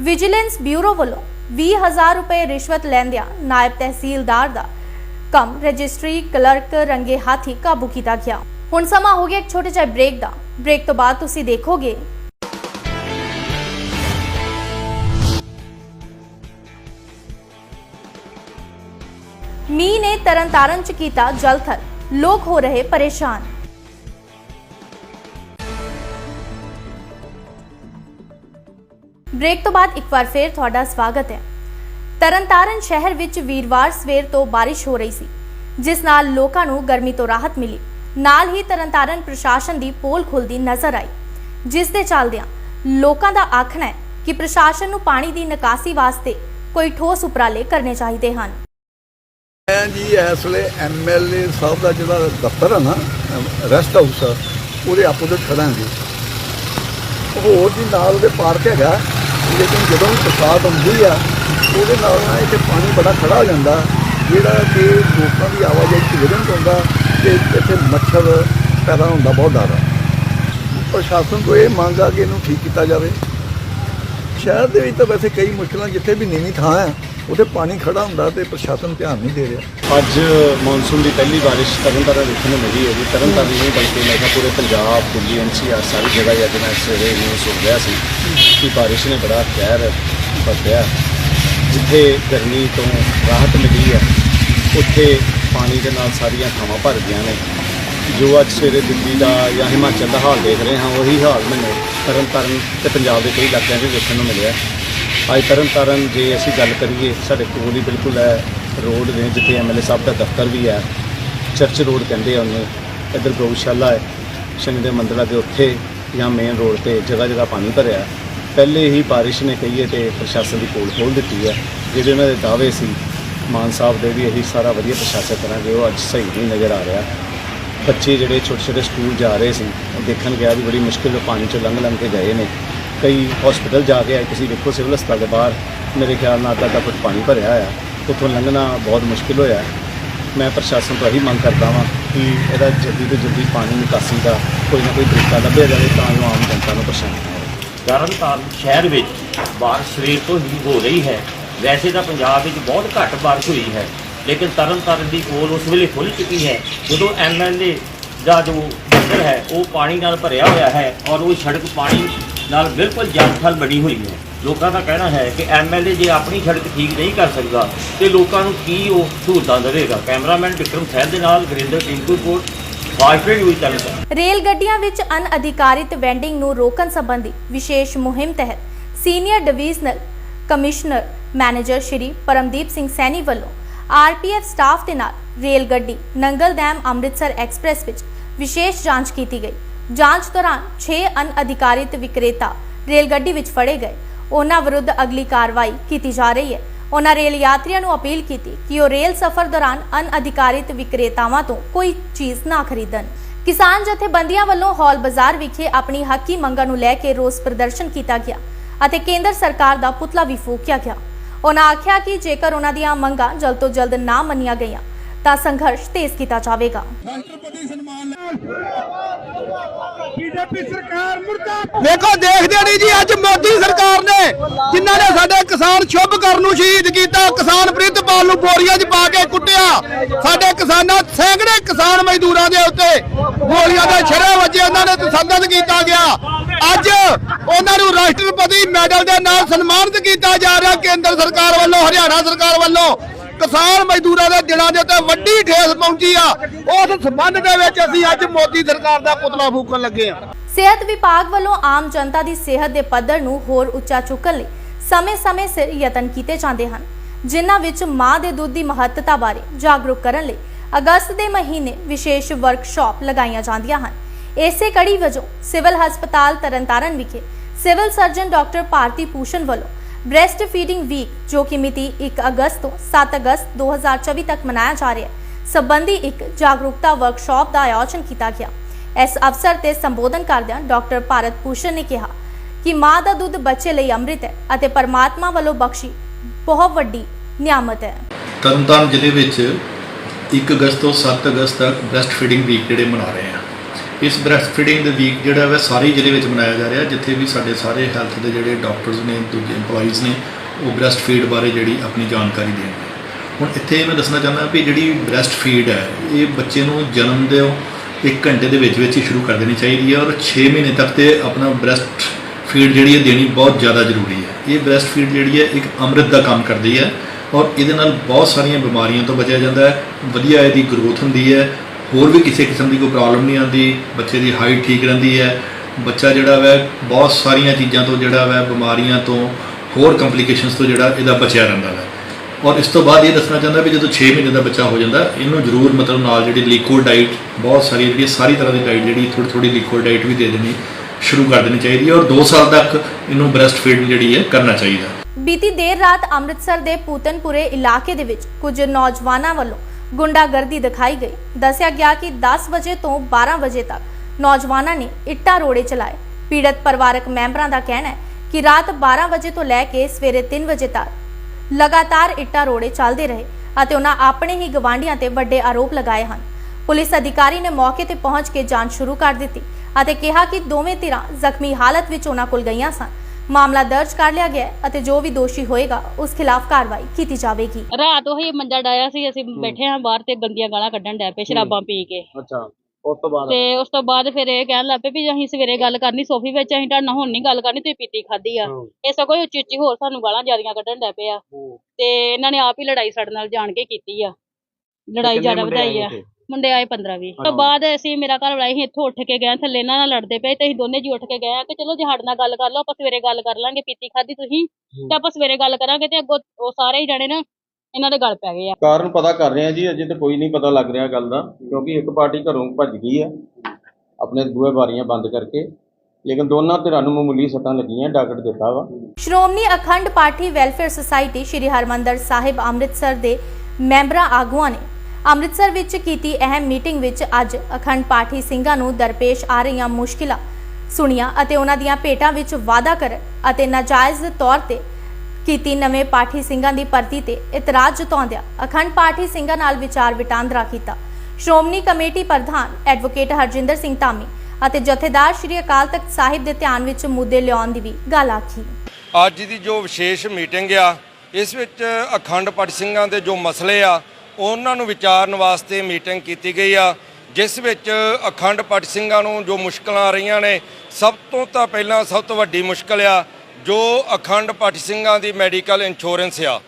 ਵਿਜੀਲੈਂਸ ਬਿਊਰੋ ਵੱਲੋਂ 20000 ਰੁਪਏ ਰਿਸ਼ਵਤ ਲੈਂਦਿਆਂ ਨਾਇਬ ਤਹਿਸੀਲਦਾਰ ਦਾ ਕੰਮ ਰਜਿਸਟਰੀ ਕਲਰਕ ਰੰਗੇ ਹਾਥੀ ਕਾਬੂ ਕੀਤਾ ਗਿਆ। ਹੁਣ ਸਮਾਂ ਹੋ ਗਿਆ ਇੱਕ ਛੋਟੇ ਜਿਹੇ ਬ੍ਰੇਕ ਦਾ। ਬ੍ਰੇਕ ਤੋਂ ਬਾਅਦ ਤੁਸੀਂ ਦੇਖੋਗੇ। ਮੀ ਨੇ ਤਰਨਤਾਰਨ ਚ ਕੀਤਾ ਜਲਥਲ ਲੋਕ ਹੋ ਰਹੇ ਪਰੇਸ਼ਾਨ। ਬ੍ਰੇਕ ਤੋਂ ਬਾਅਦ ਇੱਕ ਵਾਰ ਫੇਰ ਤੁਹਾਡਾ ਸਵਾਗਤ ਹੈ। ਤਰਨਤਾਰਨ ਸ਼ਹਿਰ ਵਿੱਚ ਵੀਰਵਾਰ ਸਵੇਰ ਤੋਂ ਬਾਰਿਸ਼ ਹੋ ਰਹੀ ਸੀ ਜਿਸ ਨਾਲ ਲੋਕਾਂ ਨੂੰ ਗਰਮੀ ਤੋਂ ਰਾਹਤ ਮਿਲੀ। ਨਾਲ ਹੀ ਤਰਨਤਾਰਨ ਪ੍ਰਸ਼ਾਸਨ ਦੀ ਪੋਲ ਖੁੱਲਦੀ ਨਜ਼ਰ ਆਈ ਜਿਸ ਦੇ ਚੱਲਦਿਆਂ ਲੋਕਾਂ ਦਾ ਆਖਣਾ ਹੈ ਕਿ ਪ੍ਰਸ਼ਾਸਨ ਨੂੰ ਪਾਣੀ ਦੀ ਨਿਕਾਸੀ ਵਾਸਤੇ ਕੋਈ ਠੋਸ ਉਪਰਾਲੇ ਕਰਨੇ ਚਾਹੀਦੇ ਹਨ। ਮੈਂ ਜੀ ਇਸ ਵੇਲੇ ਐਮਐਲਏ ਸਾਹਿਬ ਦਾ ਜਿਹੜਾ ਦਫ਼ਤਰ ਹੈ ਨਾ ਰੈਸਟ ਹਾਊਸ ਆ, ਉਹਦੇ ਆਪੋਜ਼ਿਟ ਖੜਾ ਹਾਂ ਜੀ ਹੋਰ ਜੀ ਨਾਲ ਉਹਦੇ ਪਾਰਕ ਹੈਗਾ। ਲੇਕਿਨ ਜਦੋਂ ਵੀ ਬਰਸਾਤ ਹੁੰਦੀ ਆ, ਉਹਦੇ ਨਾਲ ਨਾ ਇੱਥੇ ਪਾਣੀ ਬੜਾ ਖੜਾ ਹੋ ਜਾਂਦਾ, ਜਿਹੜਾ ਕਿ ਲੋਕਾਂ ਦੀ ਆਵਾਜਾਈ 'ਚ ਵਿਘਨ ਪਾਉਂਦਾ ਤੇ ਇੱਥੇ ਮੱਛਰ ਪੈਦਾ ਹੁੰਦਾ ਬਹੁਤ ਡਰ ਆ। ਪ੍ਰਸ਼ਾਸਨ ਤੋਂ ਇਹ ਮੰਗ ਆ ਕਿ ਇਹਨੂੰ ਠੀਕ ਕੀਤਾ ਜਾਵੇ। ਸ਼ਹਿਰ ਦੇ ਵਿੱਚ ਤਾਂ ਵੈਸੇ ਕਈ ਮੁਸ਼ਕਲਾਂ, ਜਿੱਥੇ ਵੀ ਨੀਵੀਂ ਥਾਂ ਹੈ ਉੱਥੇ ਪਾਣੀ ਖੜਾ ਹੁੰਦਾ ਤੇ ਪ੍ਰਸ਼ਾਸਨ ਧਿਆਨ ਨਹੀਂ ਦੇ ਰਿਹਾ। ਅੱਜ ਮੌਨਸੂਨ ਦੀ ਪਹਿਲੀ ਬਾਰਿਸ਼ ਤਰਨਤਾਰਨ ਦੇਖਣ ਨੂੰ ਮਿਲੀ ਹੈ ਜੀ। ਤਰਨਤਾਰਨ ਨਹੀਂ, ਬਲਕਿ ਮੈਂ ਕਿਹਾ ਪੂਰੇ ਪੰਜਾਬ, ਦਿੱਲੀ, ਐਨਸੀਆਰ ਸਾਰੀ ਜਗ੍ਹਾ ਹੀ ਅੱਜ ਮੈਂ ਸਵੇਰੇ ਨੂੰ ਸੁਣ ਰਿਹਾ ਸੀ ਕਿ ਬਾਰਿਸ਼ ਨੇ ਬੜਾ ਕਹਿਰ ਵਰਤਿਆ ਜਿੱਥੇ ਗਰਮੀ ਤੋਂ ਰਾਹਤ ਮਿਲੀ ਹੈ, ਉੱਥੇ ਪਾਣੀ ਦੇ ਨਾਲ ਸਾਰੀਆਂ ਥਾਵਾਂ ਭਰ ਗਈਆਂ ਨੇ। ਜੋ ਅੱਜ ਸਵੇਰੇ ਦਿੱਲੀ ਦਾ ਜਾਂ ਹਿਮਾਚਲ ਦਾ ਹਾਲ ਦੇਖ ਰਹੇ ਹਾਂ, ਉਹੀ ਹਾਲ ਮੈਨੂੰ ਤਰਨਤਾਰਨ ਤੇ ਪੰਜਾਬ ਦੇ ਕਈ ਇਲਾਕਿਆਂ 'ਚ ਦੇਖਣ ਨੂੰ ਮਿਲਿਆ। ਅੱਜ ਤਰਨਤਾਰਨ ਜੇ ਅਸੀਂ ਗੱਲ ਕਰੀਏ, ਸਾਡੇ ਕੋਲ ਹੀ ਬਿਲਕੁਲ ਹੈ ਰੋਡ ਨੇ, ਜਿੱਥੇ ਐਮਐਲਏ ਸਾਹਿਬ ਦਾ ਦਫ਼ਤਰ ਵੀ ਹੈ। ਚਰਚ ਰੋਡ ਕਹਿੰਦੇ ਆ ਉਹਨੂੰ, ਇੱਧਰ ਗਊਸ਼ਾਲਾ ਹੈ, ਸ਼ਨੀ ਦੇ ਮੰਦਿਰ ਦੇ ਉੱਥੇ ਜਾਂ ਮੇਨ ਰੋਡ ਤੇ ਜਗ੍ਹਾ ਜਗ੍ਹਾ ਪਾਣੀ ਭਰਿਆ। ਪਹਿਲੇ ਹੀ ਬਾਰਿਸ਼ ਨੇ ਕਹੀਏ ਤੇ ਪ੍ਰਸ਼ਾਸਨ ਦੀ ਪੋਲ ਖੋਲ ਦਿੱਤੀ ਹੈ ਜਿਹੜੇ ਉਹਨਾਂ ਦੇ ਦਾਅਵੇ ਸੀ, ਮਾਨ ਸਾਹਿਬ ਦੇ ਵੀ ਇਹੀ ਸਾਰਾ ਵਧੀਆ ਪ੍ਰਸ਼ਾਸਨ ਕਰਾਂਗੇ, ਉਹ ਅੱਜ ਸਹੀ ਨਹੀਂ ਨਜ਼ਰ ਆ ਰਿਹਾ। ਬੱਚੇ ਜਿਹੜੇ ਛੋਟੇ ਛੋਟੇ ਸਕੂਲ ਜਾ ਰਹੇ ਸੀ ਦੇਖਣ ਗਿਆ ਵੀ ਬੜੀ ਮੁਸ਼ਕਿਲ ਪਾਣੀ ਚੋਂ ਲੰਘ ਲੰਘ ਕੇ ਗਏ ਨੇ। ਕਈ ਹਸਪੀਟਲ ਜਾ ਕੇ ਆਏ, ਤੁਸੀਂ ਦੇਖੋ ਸਿਵਲ ਹਸਪਤਾਲ ਦੇ ਬਾਹਰ, ਮੇਰੇ ਖਿਆਲ ਨਾਲ ਅੱਧਾ ਕੁਝ ਪਾਣੀ ਭਰਿਆ ਹੋਇਆ। ਉੱਥੋਂ ਲੰਘਣਾ ਬਹੁਤ ਮੁਸ਼ਕਿਲ ਹੋਇਆ। ਮੈਂ ਪ੍ਰਸ਼ਾਸਨ ਤੋਂ ਇਹੀ ਮੰਗ ਕਰਦਾ ਹਾਂ ਕਿ ਇਹਦਾ ਜਲਦੀ ਤੋਂ ਜਲਦੀ ਪਾਣੀ ਨਿਕਾਸੀ ਦਾ ਕੋਈ ਨਾ ਕੋਈ ਤਰੀਕਾ ਲੱਭਿਆ ਜਾਵੇ ਤਾਂ ਜੋ ਆਮ ਜਨਤਾ ਨੂੰ ਪਰੇਸ਼ਾਨੀ ਨਾ ਹੋਵੇ। ਤਰਨਤਾਰਨ ਸ਼ਹਿਰ ਵਿੱਚ ਬਾਰਿਸ਼ ਸਵੇਰ ਤੋਂ ਹੀ ਹੋ ਰਹੀ ਹੈ। ਵੈਸੇ ਤਾਂ ਪੰਜਾਬ ਵਿੱਚ ਬਹੁਤ ਘੱਟ ਬਾਰਿਸ਼ ਹੋਈ ਹੈ, ਲੇਕਿਨ ਤਰਨਤਾਰਨ ਦੀ ਕੋਲ ਉਸ ਵੇਲੇ ਖੁੱਲ ਚੁੱਕੀ ਹੈ। ਜਦੋਂ ਐਮਐਲਏ ਦਾ ਜੋ ਦਫ਼ਤਰ ਹੈ, ਉਹ ਪਾਣੀ ਨਾਲ ਭਰਿਆ ਹੋਇਆ ਹੈ ਔਰ ਉਹ ਸੜਕ ਪਾਣੀ ਨਾਲ ਬਿਲਕੁਲ ਜਲਥਲ ਬਣੀ ਹੋਈ ਹੈ। ਲੋਕਾਂ ਦਾ ਕਹਿਣਾ ਹੈ ਕਿ ਐਮਐਲਏ ਜੇ ਆਪਣੀ ਸੜਕ ਠੀਕ ਨਹੀਂ ਕਰ ਸਕਦਾ, ਤੇ ਲੋਕਾਂ ਨੂੰ ਕੀ ਉਹ ਸਹੂਲਤਾਂ ਦੇਵੇਗਾ? ਕੈਮਰਾਮੈਨ ਵਿਕਰਮ ਸੈਨ ਦੇ ਨਾਲ ਗੁਰਿੰਦਰ ਟਿੰਕੂ ਰੇਲ ਗੱਡੀਆਂ ਵਿੱਚ ਅਨਅਧਿਕਾਰਿਤ ਵੈਂਡਿੰਗ ਨੂੰ ਰੋਕਣ ਸੰਬੰਧੀ ਵਿਸ਼ੇਸ਼ ਮੁਹਿੰਮ ਤਹਿਤ senior divisional commissioner manager Shri Paramdeep Singh Saini ਵੱਲੋਂ ਆਰਪੀਐਫ ਸਟਾਫ ਦੇ ਨਾਲ ਰੇਲ ਗੱਡੀ ਨੰਗਲ ਡੈਮ ਅੰਮ੍ਰਿਤਸਰ ਐਕਸਪ੍ਰੈਸ ਵਿੱਚ ਵਿਸ਼ੇਸ਼ ਜਾਂਚ ਕੀਤੀ ਗਈ। ਜਾਂਚ ਦੌਰਾਨ 6 ਅਨਅਧਿਕਾਰਿਤ ਵਿਕਰੇਤਾ ਰੇਲ ਗੱਡੀ ਵਿੱਚ ਫੜੇ ਗਏ। ਉਹਨਾਂ ਵਿਰੁੱਧ ਅਗਲੀ ਕਾਰਵਾਈ ਕੀਤੀ ਜਾ ਰਹੀ ਹੈ। ਉਹਨਾਂ ਰੇਲ ਯਾਤਰੀਆਂ ਨੂੰ ਅਪੀਲ ਕੀਤੀ ਕਿ ਉਹ ਰੇਲ ਸਫ਼ਰ ਦੌਰਾਨ ਅਨਅਧਿਕਾਰਿਤ ਵਿਕਰੇਤਾਵਾਂ ਤੋਂ ਕੋਈ ਚੀਜ਼ ਨਾ ਖਰੀਦਣ। ਕਿਸਾਨ ਜਥੇਬੰਦੀਆਂ ਵੱਲੋਂ ਹਾਲ ਬਾਜ਼ਾਰ ਵਿਖੇ ਆਪਣੀ ਹੱਕੀ ਮੰਗਾਂ ਨੂੰ ਲੈ ਕੇ ਰੋਸ ਪ੍ਰਦਰਸ਼ਨ ਕੀਤਾ ਗਿਆ ਅਤੇ ਕੇਂਦਰ ਸਰਕਾਰ ਦਾ ਪੁਤਲਾ ਵੀ ਫੂਕਿਆ ਗਿਆ। ਉਹਨਾਂ ਆਖਿਆ ਕਿ ਜੇਕਰ ਉਹਨਾਂ ਦੀਆਂ ਮੰਗਾਂ ਜਲਦ ਤੋਂ ਜਲਦ ਨਾ ਮੰਨੀਆਂ ਗਈਆਂ ਤਾਂ ਸੰਘਰਸ਼ ਤੇਜ਼ ਕੀਤਾ ਜਾਵੇਗਾ। ਵੇਖੋ ਦੇਖਦੇ ਨਹੀਂ ਜੀ ਅੱਜ ਮੋਦੀ ਸਰਕਾਰ ਨੇ ਜਿਨ੍ਹਾਂ ਨੇ ਸਾਡੇ ਕਿਸਾਨ ਸ਼ੁਭ ਕਰਨ ਨੂੰ ਸ਼ਹੀਦ ਕੀਤਾ ਕਿਸਾਨ ਪ੍ਰਿਤਪਾਲ ਨੂੰ ਬੋਰੀਆਂ 'ਚ ਪਾ ਕੇ ਕੁੱਟਿਆ। ਸਾਡੇ ਕਿਸਾਨਾਂ ਸੈਂਕੜੇ ਕਿਸਾਨ ਮਜ਼ਦੂਰਾਂ ਦੇ ਉੱਤੇ ਗੋਲੀਆਂ ਦੇ ਛੜੇ ਵੱਜੇ ਉਹਨਾਂ ਨੇ ਤਸੱਦਦ ਕੀਤਾ ਗਿਆ। ਅੱਜ ਉਹਨਾਂ ਨੂੰ ਰਾਸ਼ਟਰਪਤੀ ਮੈਡਲ ਦੇ ਨਾਲ ਸਨਮਾਨਿਤ ਕੀਤਾ ਜਾ ਰਿਹਾ ਕੇਂਦਰ ਸਰਕਾਰ ਵੱਲੋਂ ਹਰਿਆਣਾ ਸਰਕਾਰ ਵੱਲੋਂ। ਕਿਸਾਨ ਮਜ਼ਦੂਰਾਂ ਦੇ ਦਿਨਾਂ ਦੇ ਉੱਤੇ ਵੱਡੀ ਠੇਸ ਪਹੁੰਚੀ ਆ। ਉਸ ਸੰਬੰਧ ਦੇ ਵਿੱਚ ਅਸੀਂ ਅੱਜ ਮੋਦੀ ਸਰਕਾਰ ਦਾ ਪੁਤਲਾ ਫੂਕਣ ਲੱਗੇ ਆ। ਸਿਹਤ ਵਿਭਾਗ ਵੱਲੋਂ ਆਮ ਜਨਤਾ ਦੀ ਸਿਹਤ ਦੇ ਪੱਧਰ ਨੂੰ ਹੋਰ ਉੱਚਾ ਚੁੱਕਣ ਲਈ ਸਮੇਂ-ਸਮੇਂ ਸਿਰ ਯਤਨ ਕੀਤੇ ਜਾਂਦੇ ਹਨ, ਜਿਨ੍ਹਾਂ ਵਿੱਚ ਮਾਂ ਦੇ ਦੁੱਧ ਦੀ ਮਹੱਤਤਾ ਬਾਰੇ ਜਾਗਰੂਕ ਕਰਨ ਲਈ ਅਗਸਤ ਦੇ ਮਹੀਨੇ ਵਿਸ਼ੇਸ਼ ਵਰਕਸ਼ਾਪ ਲਗਾਈਆਂ ਜਾਂਦੀਆਂ ਹਨ। ਇਸੇ ਕੜੀ ਵਜੋਂ ਸਿਵਲ ਹਸਪਤਾਲ ਤਰਨਤਾਰਨ ਵਿਖੇ civil surgeon doctor Bharti Bhushan ਵੱਲੋਂ ਬ੍ਰੈਸਟ ਫੀਡਿੰਗ ਵੀਕ ਜੋ ਕਿ ਮਿਤੀ 1 ਅਗਸਤ ਤੋਂ 7 ਅਗਸਤ 2024 ਤੱਕ ਮਨਾਇਆ ਜਾ ਰਿਹਾ ਹੈ। ਸੰਬੰਧੀ ਇੱਕ ਜਾਗਰੂਕਤਾ ਵਰਕਸ਼ਾਪ ਦਾ ਆਯੋਜਨ ਕੀਤਾ ਗਿਆ। ਇਸ ਅਵਸਰ ਤੇ ਸੰਬੋਧਨ ਕਰਦਿਆਂ ਡਾਕਟਰ ਭਾਰਤ ਭੂਸ਼ਣ ਨੇ ਕਿਹਾ ਕਿ ਮਾਂ ਦਾ ਦੁੱਧ ਬੱਚੇ ਲਈ ਅੰਮ੍ਰਿਤ ਹੈ ਅਤੇ ਪਰਮਾਤਮਾ ਵੱਲੋਂ ਬਖਸ਼ੀ ਬਹੁਤ ਵੱਡੀ ਨਿਆਮਤ ਹੈ। ਤਰਨਤਾਰਨ ਜ਼ਿਲ੍ਹੇ ਵਿੱਚ 1 ਅਗਸਤ ਤੋਂ 7 ਅਗਸਤ ਤੱਕ ਬ੍ਰੈਸਟ ਫੀਡਿੰਗ ਵੀਕ ਜਿਹੜੇ ਮਨਾ ਰਹੇ ਆ। ਇਸ ਬ੍ਰੈਸਟ ਫੀਡਿੰਗ ਦੇ ਵੀਕ ਜਿਹੜਾ ਵਾ, ਸਾਰੇ ਜ਼ਿਲ੍ਹੇ ਵਿੱਚ ਮਨਾਇਆ ਜਾ ਰਿਹਾ, ਜਿੱਥੇ ਵੀ ਸਾਡੇ ਸਾਰੇ ਹੈਲਥ ਦੇ ਜਿਹੜੇ ਡਾਕਟਰਸ ਨੇ, ਦੂਜੇ EMPLOYEES ਨੇ, ਉਹ ਬ੍ਰੈਸਟ ਫੀਡ ਬਾਰੇ ਜਿਹੜੀ ਆਪਣੀ ਜਾਣਕਾਰੀ ਦੇਣਗੇ ਹੁਣ ਇੱਥੇ ਮੈਂ ਦੱਸਣਾ ਚਾਹੁੰਦਾ ਵੀ ਜਿਹੜੀ ਬ੍ਰੈਸਟ ਫੀਡ ਹੈ, ਇਹ ਬੱਚੇ ਨੂੰ ਜਨਮ ਦੇ 1 ਘੰਟੇ ਦੇ ਵਿੱਚ ਵਿੱਚ ਹੀ ਸ਼ੁਰੂ ਕਰ ਦੇਣੀ ਚਾਹੀਦੀ ਹੈ ਔਰ 6 ਮਹੀਨੇ ਤੱਕ ਤੇ ਆਪਣਾ ਬ੍ਰੈਸਟ ਫੀਡ ਜਿਹੜੀ ਹੈ ਦੇਣੀ ਬਹੁਤ ਜ਼ਿਆਦਾ ਜ਼ਰੂਰੀ ਹੈ। ਇਹ ਬ੍ਰੈਸਟ ਫੀਡ ਜਿਹੜੀ ਹੈ, ਇੱਕ ਅੰਮ੍ਰਿਤ ਦਾ ਕੰਮ ਕਰਦੀ ਹੈ ਔਰ ਇਹਦੇ ਨਾਲ ਬਹੁਤ ਸਾਰੀਆਂ ਬਿਮਾਰੀਆਂ ਤੋਂ ਬਚਿਆ ਜਾਂਦਾ ਹੈ, ਵਧੀਆ ਇਹਦੀ ਗਰੋਥ ਹੁੰਦੀ ਹੈ ਹੋਰ ਵੀ ਕਿਸੇ ਕਿਸਮ ਦੀ ਕੋਈ ਪ੍ਰੋਬਲਮ ਨਹੀਂ ਆਉਂਦੀ, ਬੱਚੇ ਦੀ ਹਾਈਟ ਠੀਕ ਰਹਿੰਦੀ ਹੈ। ਬੱਚਾ ਜਿਹੜਾ ਵੈ, ਬਹੁਤ ਸਾਰੀਆਂ ਚੀਜ਼ਾਂ ਤੋਂ ਜਿਹੜਾ ਵੈ, ਬਿਮਾਰੀਆਂ ਤੋਂ ਹੋਰ ਕੰਪਲਿਕੇਸ਼ਨਸ ਤੋਂ ਜਿਹੜਾ ਇਹਦਾ ਬਚਿਆ ਰਹਿੰਦਾ ਹੈ ਔਰ ਇਸ ਤੋਂ ਬਾਅਦ ਇਹ ਦੱਸਣਾ ਚਾਹੁੰਦਾ ਵੀ ਜਦੋਂ 6 ਮਹੀਨੇ ਦਾ ਬੱਚਾ ਹੋ ਜਾਂਦਾ, ਇਹਨੂੰ ਜ਼ਰੂਰ ਮਤਲਬ ਨਾਲ ਜਿਹੜੀ ਲਿਕੁਇਡ ਡਾਈਟ ਬਹੁਤ ਸਾਰੀ ਜਿਹੜੀ ਸਾਰੀ ਤਰ੍ਹਾਂ ਦੀ ਡਾਈਟ ਜਿਹੜੀ ਥੋੜੀ ਥੋੜੀ ਲਿਕੁਇਡ ਡਾਈਟ ਵੀ ਦੇ ਦੇਣੀ, ਸ਼ੁਰੂ ਕਰ ਦੇਣੀ ਚਾਹੀਦੀ ਹੈ ਔਰ 2 ਸਾਲ ਤੱਕ ਇਹਨੂੰ ਬ੍ਰੈਸਟ ਫੀਡ ਜਿਹੜੀ ਹੈ ਕਰਨਾ ਚਾਹੀਦਾ। ਬੀਤੀ ਦੇਰ ਰਾਤ ਅੰਮ੍ਰਿਤਸਰ ਦੇ ਪੂਤਨਪੁਰੇ ਇਲਾਕੇ ਦੇ ਵਿੱਚ ਕੁਝ ਨੌਜਵਾਨਾਂ ਵੱਲੋਂ ਗੁੰਡਾਗਰਦੀ ਦਿਖਾਈ ਗਈ। ਦੱਸਿਆ ਗਿਆ ਕਿ 10 ਵਜੇ ਤੋਂ 12 ਵਜੇ ਤੱਕ ਨੌਜਵਾਨਾਂ ਨੇ ਇੱਟਾਂ ਰੋੜੇ ਚਲਾਏ। ਪੀੜਤ ਪਰਿਵਾਰਕ ਮੈਂਬਰਾਂ ਦਾ ਕਹਿਣਾ ਹੈ ਕਿ ਰਾਤ 12 ਵਜੇ ਤੋਂ ਲੈ ਕੇ ਸਵੇਰੇ 3 ਵਜੇ ਤੱਕ ਲਗਾਤਾਰ ਇੱਟਾਂ ਰੋੜੇ ਚੱਲਦੇ ਰਹੇ ਅਤੇ ਉਹਨਾਂ ਆਪਣੇ ਹੀ ਗਵਾਂਢੀਆਂ ਤੇ ਵੱਡੇ ਆਰੋਪ ਲਗਾਏ ਹਨ। ਪੁਲਿਸ ਅਧਿਕਾਰੀ ਨੇ ਮੌਕੇ ਤੇ ਪਹੁੰਚ ਕੇ ਜਾਂਚ ਸ਼ੁਰੂ ਕਰ ਦਿੱਤੀ ਅਤੇ ਕਿਹਾ ਕਿ ਦੋਵੇਂ ਧਿਰਾਂ ਜ਼ਖਮੀ ਹਾਲਤ ਵਿੱਚ ਉਹਨਾਂ ਕੋਲ ਗਈਆਂ ਸਨ। ਮਾਮਲਾ ਦਰਜ ਕਰ ਲਿਆ ਗਿਆ ਹੈ ਅਤੇ ਜੋ ਵੀ ਦੋਸ਼ੀ ਹੋਏਗਾ ਉਸ ਖਿਲਾਫ ਕਾਰਵਾਈ ਕੀਤੀ ਜਾਵੇਗੀ। ਰਾਤ ਉਹੀ ਮੰਜਾ ਡਾਇਆ ਸੀ ਅਸੀਂ ਬੈਠੇ ਹਾਂ ਬਾਹਰ ਤੇ ਗੰਦੀਆਂ ਗਾਲਾਂ ਕੱਢਣ ਡੈ ਪਏ ਸ਼ਰਾਬਾਂ ਪੀ ਕੇ। ਅੱਛਾ ਉਸ ਤੋਂ ਬਾਅਦ? ਤੇ ਉਸ ਤੋਂ ਬਾਅਦ ਫਿਰ ਇਹ ਕਹਿਣ ਲੱਗ ਪਏ ਵੀ ਅਸੀਂ ਸਵੇਰੇ ਗੱਲ ਕਰਨੀ ਸੋਫੀ ਵਿੱਚ ਅਸੀਂ ਤੁਹਾਡੇ ਨਾਲ ਹੁਣ ਨਹੀਂ ਗੱਲ ਕਰਨੀ ਤੁਸੀਂ ਪੀਤੀ ਖਾਦੀ ਆ। ਇਹ ਸਗੋਂ ਉੱਚੀ ਉੱਚੀ ਹੋਰ ਸਾਨੂੰ ਗਾਲਾਂ ਜ਼ਿਆਦੀਆਂ ਕੱਢਣ ਡੈ ਪਏ ਆ। ਤੇ ਇਹਨਾਂ ਨੇ ਆਪ ਹੀ ਲੜਾਈ ਸਾਡੇ ਨਾਲ ਜਾਣ ਕੇ ਕੀਤੀ ਆ। ਲੜਾਈ ਜ਼ਿਆਦਾ ਵਧਾਈ ਆ। ਮੁੰਡੇ ਆਏ 15 20 ਤੋਂ ਬਾਅਦ ਅਸੀਂ ਮੇਰਾ ਘਰ ਵਾਲਾ ਅਸੀਂ ਇੱਥੋਂ ਉੱਠ ਕੇ ਗਏ ਥੱਲੇ ਇਹਨਾਂ ਨਾਲ ਲੜਦੇ ਪਏ ਤੇ ਅਸੀਂ ਦੋਨੇ ਜੀ ਉੱਠ ਕੇ ਗਏ ਆ ਕਿ ਚਲੋ ਜੇ ਸਾਡੇ ਨਾਲ ਗੱਲ ਕਰ ਲਓ ਆਪਾਂ ਸਵੇਰੇ ਗੱਲ ਕਰ ਲਾਂਗੇ ਪੀਤੀ ਖਾਦੀ ਤੁਸੀਂ ਤੇ ਆਪਾਂ ਸਵੇਰੇ ਗੱਲ ਕਰਾਂਗੇ ਤੇ ਅੱਗੋਂ ਉਹ ਸਾਰੇ ਹੀ ਜਣੇ ਨਾ ਇਹਨਾਂ ਦੇ ਗੱਲ ਪੈ ਗਏ ਆ। ਕਾਰਨ ਪਤਾ ਕਰ ਰਹੇ ਆ ਜੀ ਅਜੇ ਤਾਂ ਕੋਈ ਨਹੀਂ ਪਤਾ ਲੱਗ ਰਿਹਾ ਗੱਲ ਦਾ ਕਿਉਂਕਿ ਇੱਕ ਪਾਰਟੀ ਘਰੋਂ ਭੱਜ ਗਈ ਆ ਆਪਣੇ ਬੂਹੇ ਬਾਰੀਆਂ ਬੰਦ ਕਰਕੇ ਲੇਕਿਨ ਦੋਨਾਂ ਧਿਰਾਂ ਨੂੰ ਮਾਮੂਲੀ ਸੱਟਾਂ ਲੱਗੀਆਂ ਡਾਕਟਰ ਦਿੱਤਾ ਵਾ। ਸ਼੍ਰੋਮਣੀ ਅਖੰਡ ਪਾਠੀ ਵੈਲਫੇਅਰ ਸੁਸਾਇਟੀ ਸ਼੍ਰੀ ਹਰਮੰਦਰ ਸਾਹਿਬ ਅੰਮ੍ਰਿਤਸਰ ਦੇ ਮੈਂਬਰਾਂ ਆਗੂਆਂ ਨੇ ਅੰਮ੍ਰਿਤਸਰ ਵਿੱਚ ਕੀਤੀ ਅਹਿਮ ਮੀਟਿੰਗ ਵਿੱਚ ਅੱਜ ਅਖੰਡ ਪਾਠੀ ਸਿੰਘਾਂ ਨੂੰ ਦਰਪੇਸ਼ ਆ ਰਹੀਆਂ ਮੁਸ਼ਕਿਲਾਂ ਸੁਣੀਆਂ ਅਤੇ ਉਹਨਾਂ ਦੀਆਂ ਭੇਟਾਂ ਵਿੱਚ ਵਾਅਦਾ ਕਰਨ ਅਤੇ ਨਾਜਾਇਜ਼ ਤੌਰ ਤੇ ਕੀਤੀ ਨਵੇਂ ਪਾਠੀ ਸਿੰਘਾਂ ਦੀ ਭਰਤੀ ਤੇ ਇਤਰਾਜ਼ ਜਤਾਉਂਦਿਆਂ ਅਖੰਡ ਪਾਠੀ ਸਿੰਘਾਂ ਨਾਲ ਵਿਚਾਰ ਵਟਾਂਦਰਾ ਕੀਤਾ। ਸ਼੍ਰੋਮਣੀ ਕਮੇਟੀ ਪ੍ਰਧਾਨ ਐਡਵੋਕੇਟ ਹਰਜਿੰਦਰ ਸਿੰਘ ਧਾਮੀ ਅਤੇ ਜਥੇਦਾਰ ਸ਼੍ਰੀ ਅਕਾਲ ਤਖਤ ਸਾਹਿਬ ਦੇ ਧਿਆਨ ਵਿੱਚ ਮੁੱਦੇ ਲਿਆਉਣ ਦੀ ਵੀ ਗੱਲ ਆਖੀ। ਅੱਜ ਦੀ ਜੋ ਵਿਸ਼ੇਸ਼ ਮੀਟਿੰਗ ਆ, ਇਸ ਵਿੱਚ ਅਖੰਡ ਪਾਠ ਸਿੰਘਾਂ ਦੇ ਜੋ ਮਸਲੇ ਆ ਉਹਨਾਂ ਨੂੰ ਵਿਚਾਰਨ ਵਾਸਤੇ ਮੀਟਿੰਗ ਕੀਤੀ ਗਈ ਆ, ਜਿਸ ਵਿੱਚ ਅਖੰਡ ਪਾਠ ਸਿੰਘਾਂ ਨੂੰ ਜੋ ਮੁਸ਼ਕਲਾਂ ਆ ਰਹੀਆਂ ਨੇ, ਸਭ ਤੋਂ ਤਾਂ ਪਹਿਲਾਂ ਸਭ ਤੋਂ ਵੱਡੀ ਮੁਸ਼ਕਲ ਆ, ਜੋ ਅਖੰਡ ਪਾਠ ਸਿੰਘਾਂ ਦੀ ਮੈਡੀਕਲ ਇੰਸ਼ੋਰੈਂਸ ਆ।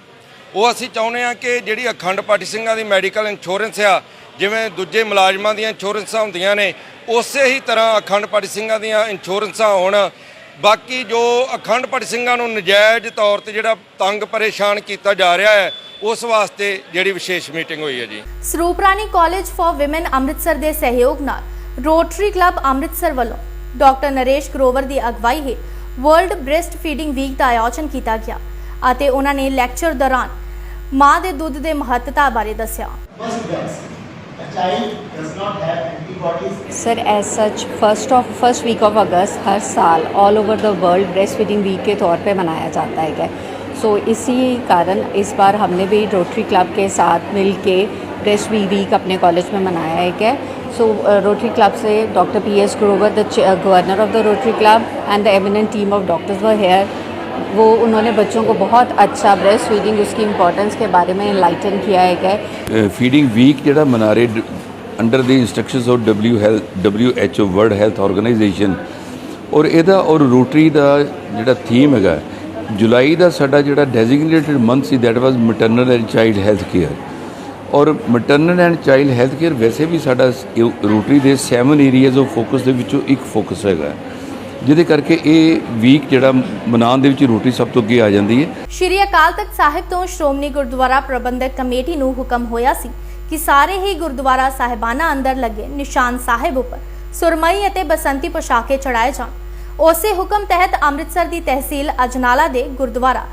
ਉਹ ਅਸੀਂ ਚਾਹੁੰਦੇ ਆ ਕਿ ਜਿਹੜੀ ਅਖੰਡ ਪਾਠ ਸਿੰਘਾਂ ਦੀ ਮੈਡੀਕਲ ਇੰਸ਼ੋਰੈਂਸ ਆ, ਜਿਵੇਂ ਦੂਜੇ ਮੁਲਾਜ਼ਮਾਂ ਦੀਆਂ ਇੰਸ਼ੋਰੈਂਸਾਂ ਹੁੰਦੀਆਂ ਨੇ, ਉਸੇ ਹੀ ਤਰ੍ਹਾਂ ਅਖੰਡ ਪਾਠ ਸਿੰਘਾਂ ਦੀਆਂ ਇੰਸ਼ੋਰੈਂਸਾਂ ਹੋਣ ਬਾਕੀ ਜੋ ਅਖੰਡ ਪਾਠ ਸਿੰਘਾਂ ਨੂੰ ਨਜਾਇਜ਼ ਤੌਰ ਤੇ ਜਿਹੜਾ ਤੰਗ ਪਰੇਸ਼ਾਨ ਕੀਤਾ ਜਾ ਰਿਹਾ ਹੈ, ਉਸ ਵਾਸਤੇ ਜਿਹੜੀ ਵਿਸ਼ੇਸ਼ ਮੀਟਿੰਗ ਹੋਈ ਹੈ ਜੀ। Sarup Rani college for women Amritsar ਦੇ ਸਹਿਯੋਗ ਨਾਲ ਰੋਟਰੀ ਕਲੱਬ ਅੰਮ੍ਰਿਤਸਰ ਵੱਲੋਂ ਡਾਕਟਰ ਨਰੇਸ਼ ਗਰੋਵਰ ਦੀ ਅਗਵਾਈ ਹੇਠ ਵਰਲਡ ਬ੍ਰੈਸਟ ਫੀਡਿੰਗ ਵੀਕ ਦਾ ਆਯੋਜਨ ਕੀਤਾ ਗਿਆ ਅਤੇ ਉਹਨਾਂ ਨੇ ਲੈਕਚਰ ਦੌਰਾਨ ਮਾਂ ਦੇ ਦੁੱਧ ਦੇ ਮਹੱਤਤਾ ਬਾਰੇ ਦੱਸਿਆ। Sir as such first of first week of August हर साल all over the world breastfeeding week के तौर पे मनाया जाता है, क्या? सो इसी कारण, इस बार हमने भी रोटरी क्लब के साथ मिल के ब्रेस्ट वी वीक अपने कॉलेज में मनाया है, क्या? सो रोटरी क्लब से doctor P S Grover the governor of the Rotary Club and the eminent team of doctors were here वो उन्होंने बच्चों को बहुत अच्छा ब्रेस्ट फीडिंग उसकी इम्पोर्टेंस के बारे में इनलाइटन किया है क्या ਫੀਡਿੰਗ ਵੀਕ ਜਿਹੜਾ ਮਨਾ ਰਹੇ under the instructions of W health W H O world health organisation ਔਰ ਇਹਦਾ ਔਰ ਰੋਟਰੀ ਦਾ ਜਿਹੜਾ ਥੀਮ ਹੈਗਾ ਜੁਲਾਈ ਦਾ ਸਾਡਾ ਜਿਹੜਾ designated month C that was maternal and child health care ਔਰ maternal and child health care ਵੈਸੇ ਵੀ ਸਾਡਾ ਰੋਟਰੀ ਦੇ 7 ਏਰੀਆਜ਼ ਆਫ ਫੋਕਸ ਦੇ ਵਿੱਚੋਂ ਇੱਕ ਫੋਕਸ ਹੈਗਾ ਜਿਹਦੇ ਕਰਕੇ ਇਹ ਵੀਕ ਜਿਹੜਾ ਮਨਾਉਣ ਦੇ ਵਿੱਚ ਰੋਟਰੀ ਸਭ ਤੋਂ ਅੱਗੇ ਆ ਜਾਂਦੀ ਹੈ। ਸ਼੍ਰੀ ਅਕਾਲ ਤਖਤ ਸਾਹਿਬ ਤੋਂ ਸ਼੍ਰੋਮਣੀ ਗੁਰਦੁਆਰਾ ਪ੍ਰਬੰਧਕ ਕਮੇਟੀ ਨੂੰ ਹੁਕਮ ਹੋਇਆ ਸੀ ਕਿ ਸਾਰੇ ਹੀ ਗੁਰਦੁਆਰਾ ਸਾਹਿਬਾਨਾਂ ਅੰਦਰ ਲੱਗੇ ਨਿਸ਼ਾਨ ਸਾਹਿਬ ਉੱਪਰ ਸੁਰਮਈ ਅਤੇ ਬਸੰਤੀ ਪੋਸ਼ਾਕੇ ਚੜਾਏ ਜਾਣ। ਉਸੇ ਹੁਕਮ ਤਹਿਤ ਅੰਮ੍ਰਿਤਸਰ ਦੀ ਤਹਿਸੀਲ ਅਜਨਾਲਾ ਦੇ ਗੁਰਦੁਆਰਾ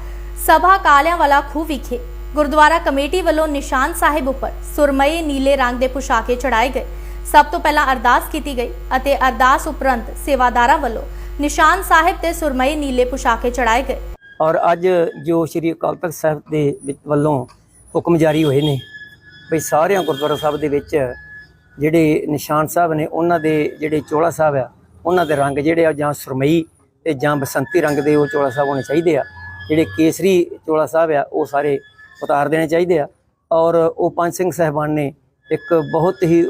ਸਭਾ ਕਾਲਿਆਂ ਵਾਲਾ ਖੂਹ ਵਿਖੇ ਗੁਰਦੁਆਰਾ ਕਮੇਟੀ ਵੱਲੋਂ ਨਿਸ਼ਾਨ ਸਾਹਿਬ ਉੱਪਰ ਸੁਰਮਈ ਨੀਲੇ ਰੰਗ ਦੇ ਪੋਸ਼ਾਕੇ ਚੜਾਏ ਗਏ। ਸਭ ਤੋਂ ਪਹਿਲਾਂ ਅਰਦਾਸ ਕੀਤੀ ਗਈ ਅਤੇ ਅਰਦਾਸ ਉਪਰੰਤ ਸੇਵਾਦਾਰਾਂ ਵੱਲੋਂ ਨਿਸ਼ਾਨ ਸਾਹਿਬ ਤੇ ਸੁਰਮਈ ਨੀਲੇ ਪੋਸ਼ਾਕੇ ਚੜਾਏ ਗਏ। ਔਰ ਅੱਜ ਜੋ ਸ੍ਰੀ ਅਕਾਲ ਤਖਤ ਸਾਹਿਬ ਦੇ ਵੱਲੋਂ ਹੁਕਮ ਜਾਰੀ ਹੋਏ ਨੇ ਵੀ ਸਾਰਿਆਂ ਗੁਰਦੁਆਰਾ ਸਾਹਿਬ ਦੇ ਵਿੱਚ ਜਿਹੜੇ ਨਿਸ਼ਾਨ ਸਾਹਿਬ ਨੇ, ਉਹਨਾਂ ਦੇ ਜਿਹੜੇ ਚੋਲਾ ਸਾਹਿਬ ਆ, ਉਹਨਾਂ ਦੇ ਰੰਗ ਜਿਹੜੇ ਆ, ਜਾਂ ਸੁਰਮਈ ਤੇ ਜਾਂ ਬਸੰਤੀ ਰੰਗ ਦੇ ਉਹ ਚੋਲਾ ਸਾਹਿਬ ਹੋਣੇ ਚਾਹੀਦੇ ਆ। ਜਿਹੜੇ ਕੇਸਰੀ ਚੋਲਾ ਸਾਹਿਬ ਆ, ਉਹ ਸਾਰੇ ਉਤਾਰ ਦੇਣੇ ਚਾਹੀਦੇ ਆ। ਔਰ ਉਹ ਪੰਜ ਸਿੰਘ ਸਾਹਿਬਾਨ ਨੇ ਇੱਕ ਬਹੁਤ ਹੀ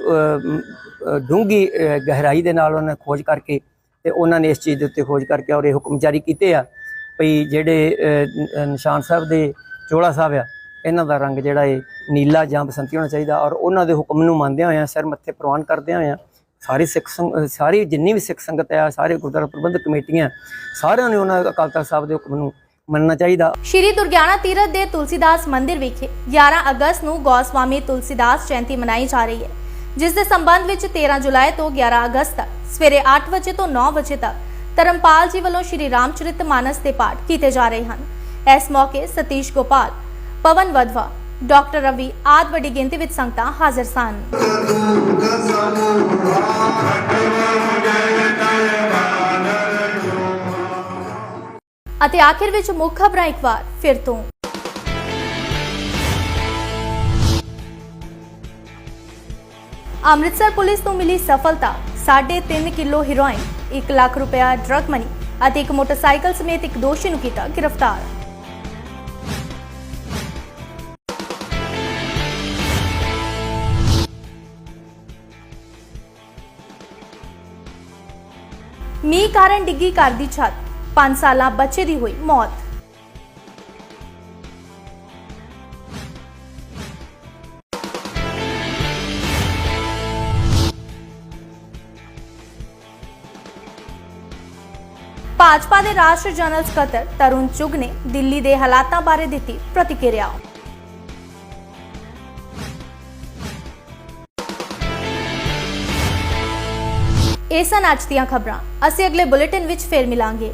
ਡੂੰਗੀ ਗਹਿਰਾਈ ਦੇ ਨਾਲ ਉਹਨਾਂ ਨੇ ਖੋਜ ਕਰਕੇ ਤੇ ਉਹਨਾਂ ਨੇ ਇਸ ਚੀਜ਼ ਦੇ ਉੱਤੇ ਖੋਜ ਕਰਕੇ ਔਰ ਇਹ ਹੁਕਮ ਜਾਰੀ ਕੀਤੇ ਆ ਭਈ ਜਿਹੜੇ ਨਿਸ਼ਾਨ ਸਾਹਿਬ ਦੇ ਚੋਲਾ ਸਾਹਿਬ ਆ, ਇਹਨਾਂ ਦਾ ਰੰਗ ਜਿਹੜਾ ਹੈ ਨੀਲਾ ਜਾਂ ਬਸੰਤੀ ਹੋਣਾ ਚਾਹੀਦਾ ਔਰ ਉਹਨਾਂ ਦੇ ਹੁਕਮ ਨੂੰ ਮੰਨਦਿਆਂ ਹੋਇਆਂ ਸਿਰ ਮੱਥੇ ਪ੍ਰਵਾਨ ਕਰਦਿਆਂ ਹੋਇਆਂ ਸਾਰੀ ਸਿੱਖ ਸੰਗ- ਸਾਰੀ ਜਿੰਨੀ ਵੀ ਸਿੱਖ ਸੰਗਤ ਆ, ਸਾਰੇ ਗੁਰਦੁਆਰਾ ਪ੍ਰਬੰਧਕ ਕਮੇਟੀਆਂ, ਸਾਰਿਆਂ ਨੇ ਉਹਨਾਂ ਅਕਾਲ ਤਖਤ ਸਾਹਿਬ ਦੇ ਹੁਕਮ ਨੂੰ ਮੰਨਣਾ ਚਾਹੀਦਾ ਸ਼੍ਰੀ ਦੁਰਗਿਆਣਾ ਤੀਰਥ ਦੇ ਤੁਲਸੀਦਾਸ ਮੰਦਿਰ ਵਿਖੇ 11 ਅਗਸਤ ਨੂੰ ਗੋਸਵਾਮੀ ਤੁਲਸੀਦਾਸ ਜਯੰਤੀ ਮਨਾਈ ਜਾ ਰਹੀ ਹੈ ਜਿਸ ਦੇ ਸੰਬੰਧ ਵਿੱਚ 13 ਜੁਲਾਈ ਤੋਂ 11 ਅਗਸਤ ਤੱਕ ਸਵੇਰੇ 8 ਵਜੇ ਤੋਂ 9 ਵਜੇ ਤੱਕ ਧਰਮਪਾਲ ਜੀ ਵੱਲੋਂ ਸ਼੍ਰੀ ਰਾਮਚਰਿਤ ਮਾਨਸ ਦੇ ਪਾਠ ਕੀਤੇ ਜਾ ਰਹੇ ਹਨ ਇਸ ਮੌਕੇ ਸਤੀਸ਼ ਗੋਪਾਲ ਪਵਨ ਵਧਵਾ ਡਾਕਟਰ ਰਵੀ ਆਦ ਵੱਡੀ ਗਿਣਤੀ ਵਿੱਚ ਸੰਗਤਾਂ ਹਾਜ਼ਰ ਸਨ ਅਤੇ ਆਖਿਰ ਵਿੱਚ ਮੁੱਖ ਖਬਰਾਂ ਇੱਕ ਵਾਰ ਫਿਰ ਤੋਂ। ਅੰਮ੍ਰਿਤਸਰ ਪੁਲਿਸ ਨੂੰ ਮਿਲੀ ਸਫਲਤਾ। 3.5 ਕਿਲੋ ਹੀਰੋਇਨ 1 ਲੱਖ ਰੁਪਇਆ ਡਰਗ ਮਨੀ ਅਤੇ ਇੱਕ ਮੋਟਰਸਾਈਕਲ ਸਮੇਤ ਇੱਕ ਦੋਸ਼ੀ ਨੂੰ ਕੀਤਾ ਗ੍ਰਿਫਤਾਰ। ਮੀਂਹ ਕਾਰਨ ਡਿੱਗੀ ਘਰ ਦੀ ਛੱਤ। 5 ਸਾਲਾ ਬੱਚੇ ਦੀ ਹੋਈ ਮੌਤ। ਭਾਜਪਾ ਦੇ ਰਾਸ਼ਟਰੀ ਜਨਰਲ ਸਕੱਤਰ ਤਰੁਣ ਚੁਗ ਨੇ ਦਿੱਲੀ ਦੇ ਹਾਲਾਤਾਂ ਬਾਰੇ ਦਿੱਤੀ ਪ੍ਰਤੀਕਿਰਿਆ। ਇਹ ਸਨ ਅੱਜ ਦੀਆਂ ਖਬਰਾਂ। ਅਸੀਂ ਅਗਲੇ ਬੁਲੇਟਿਨ ਵਿੱਚ ਫੇਰ ਮਿਲਾਂਗੇ।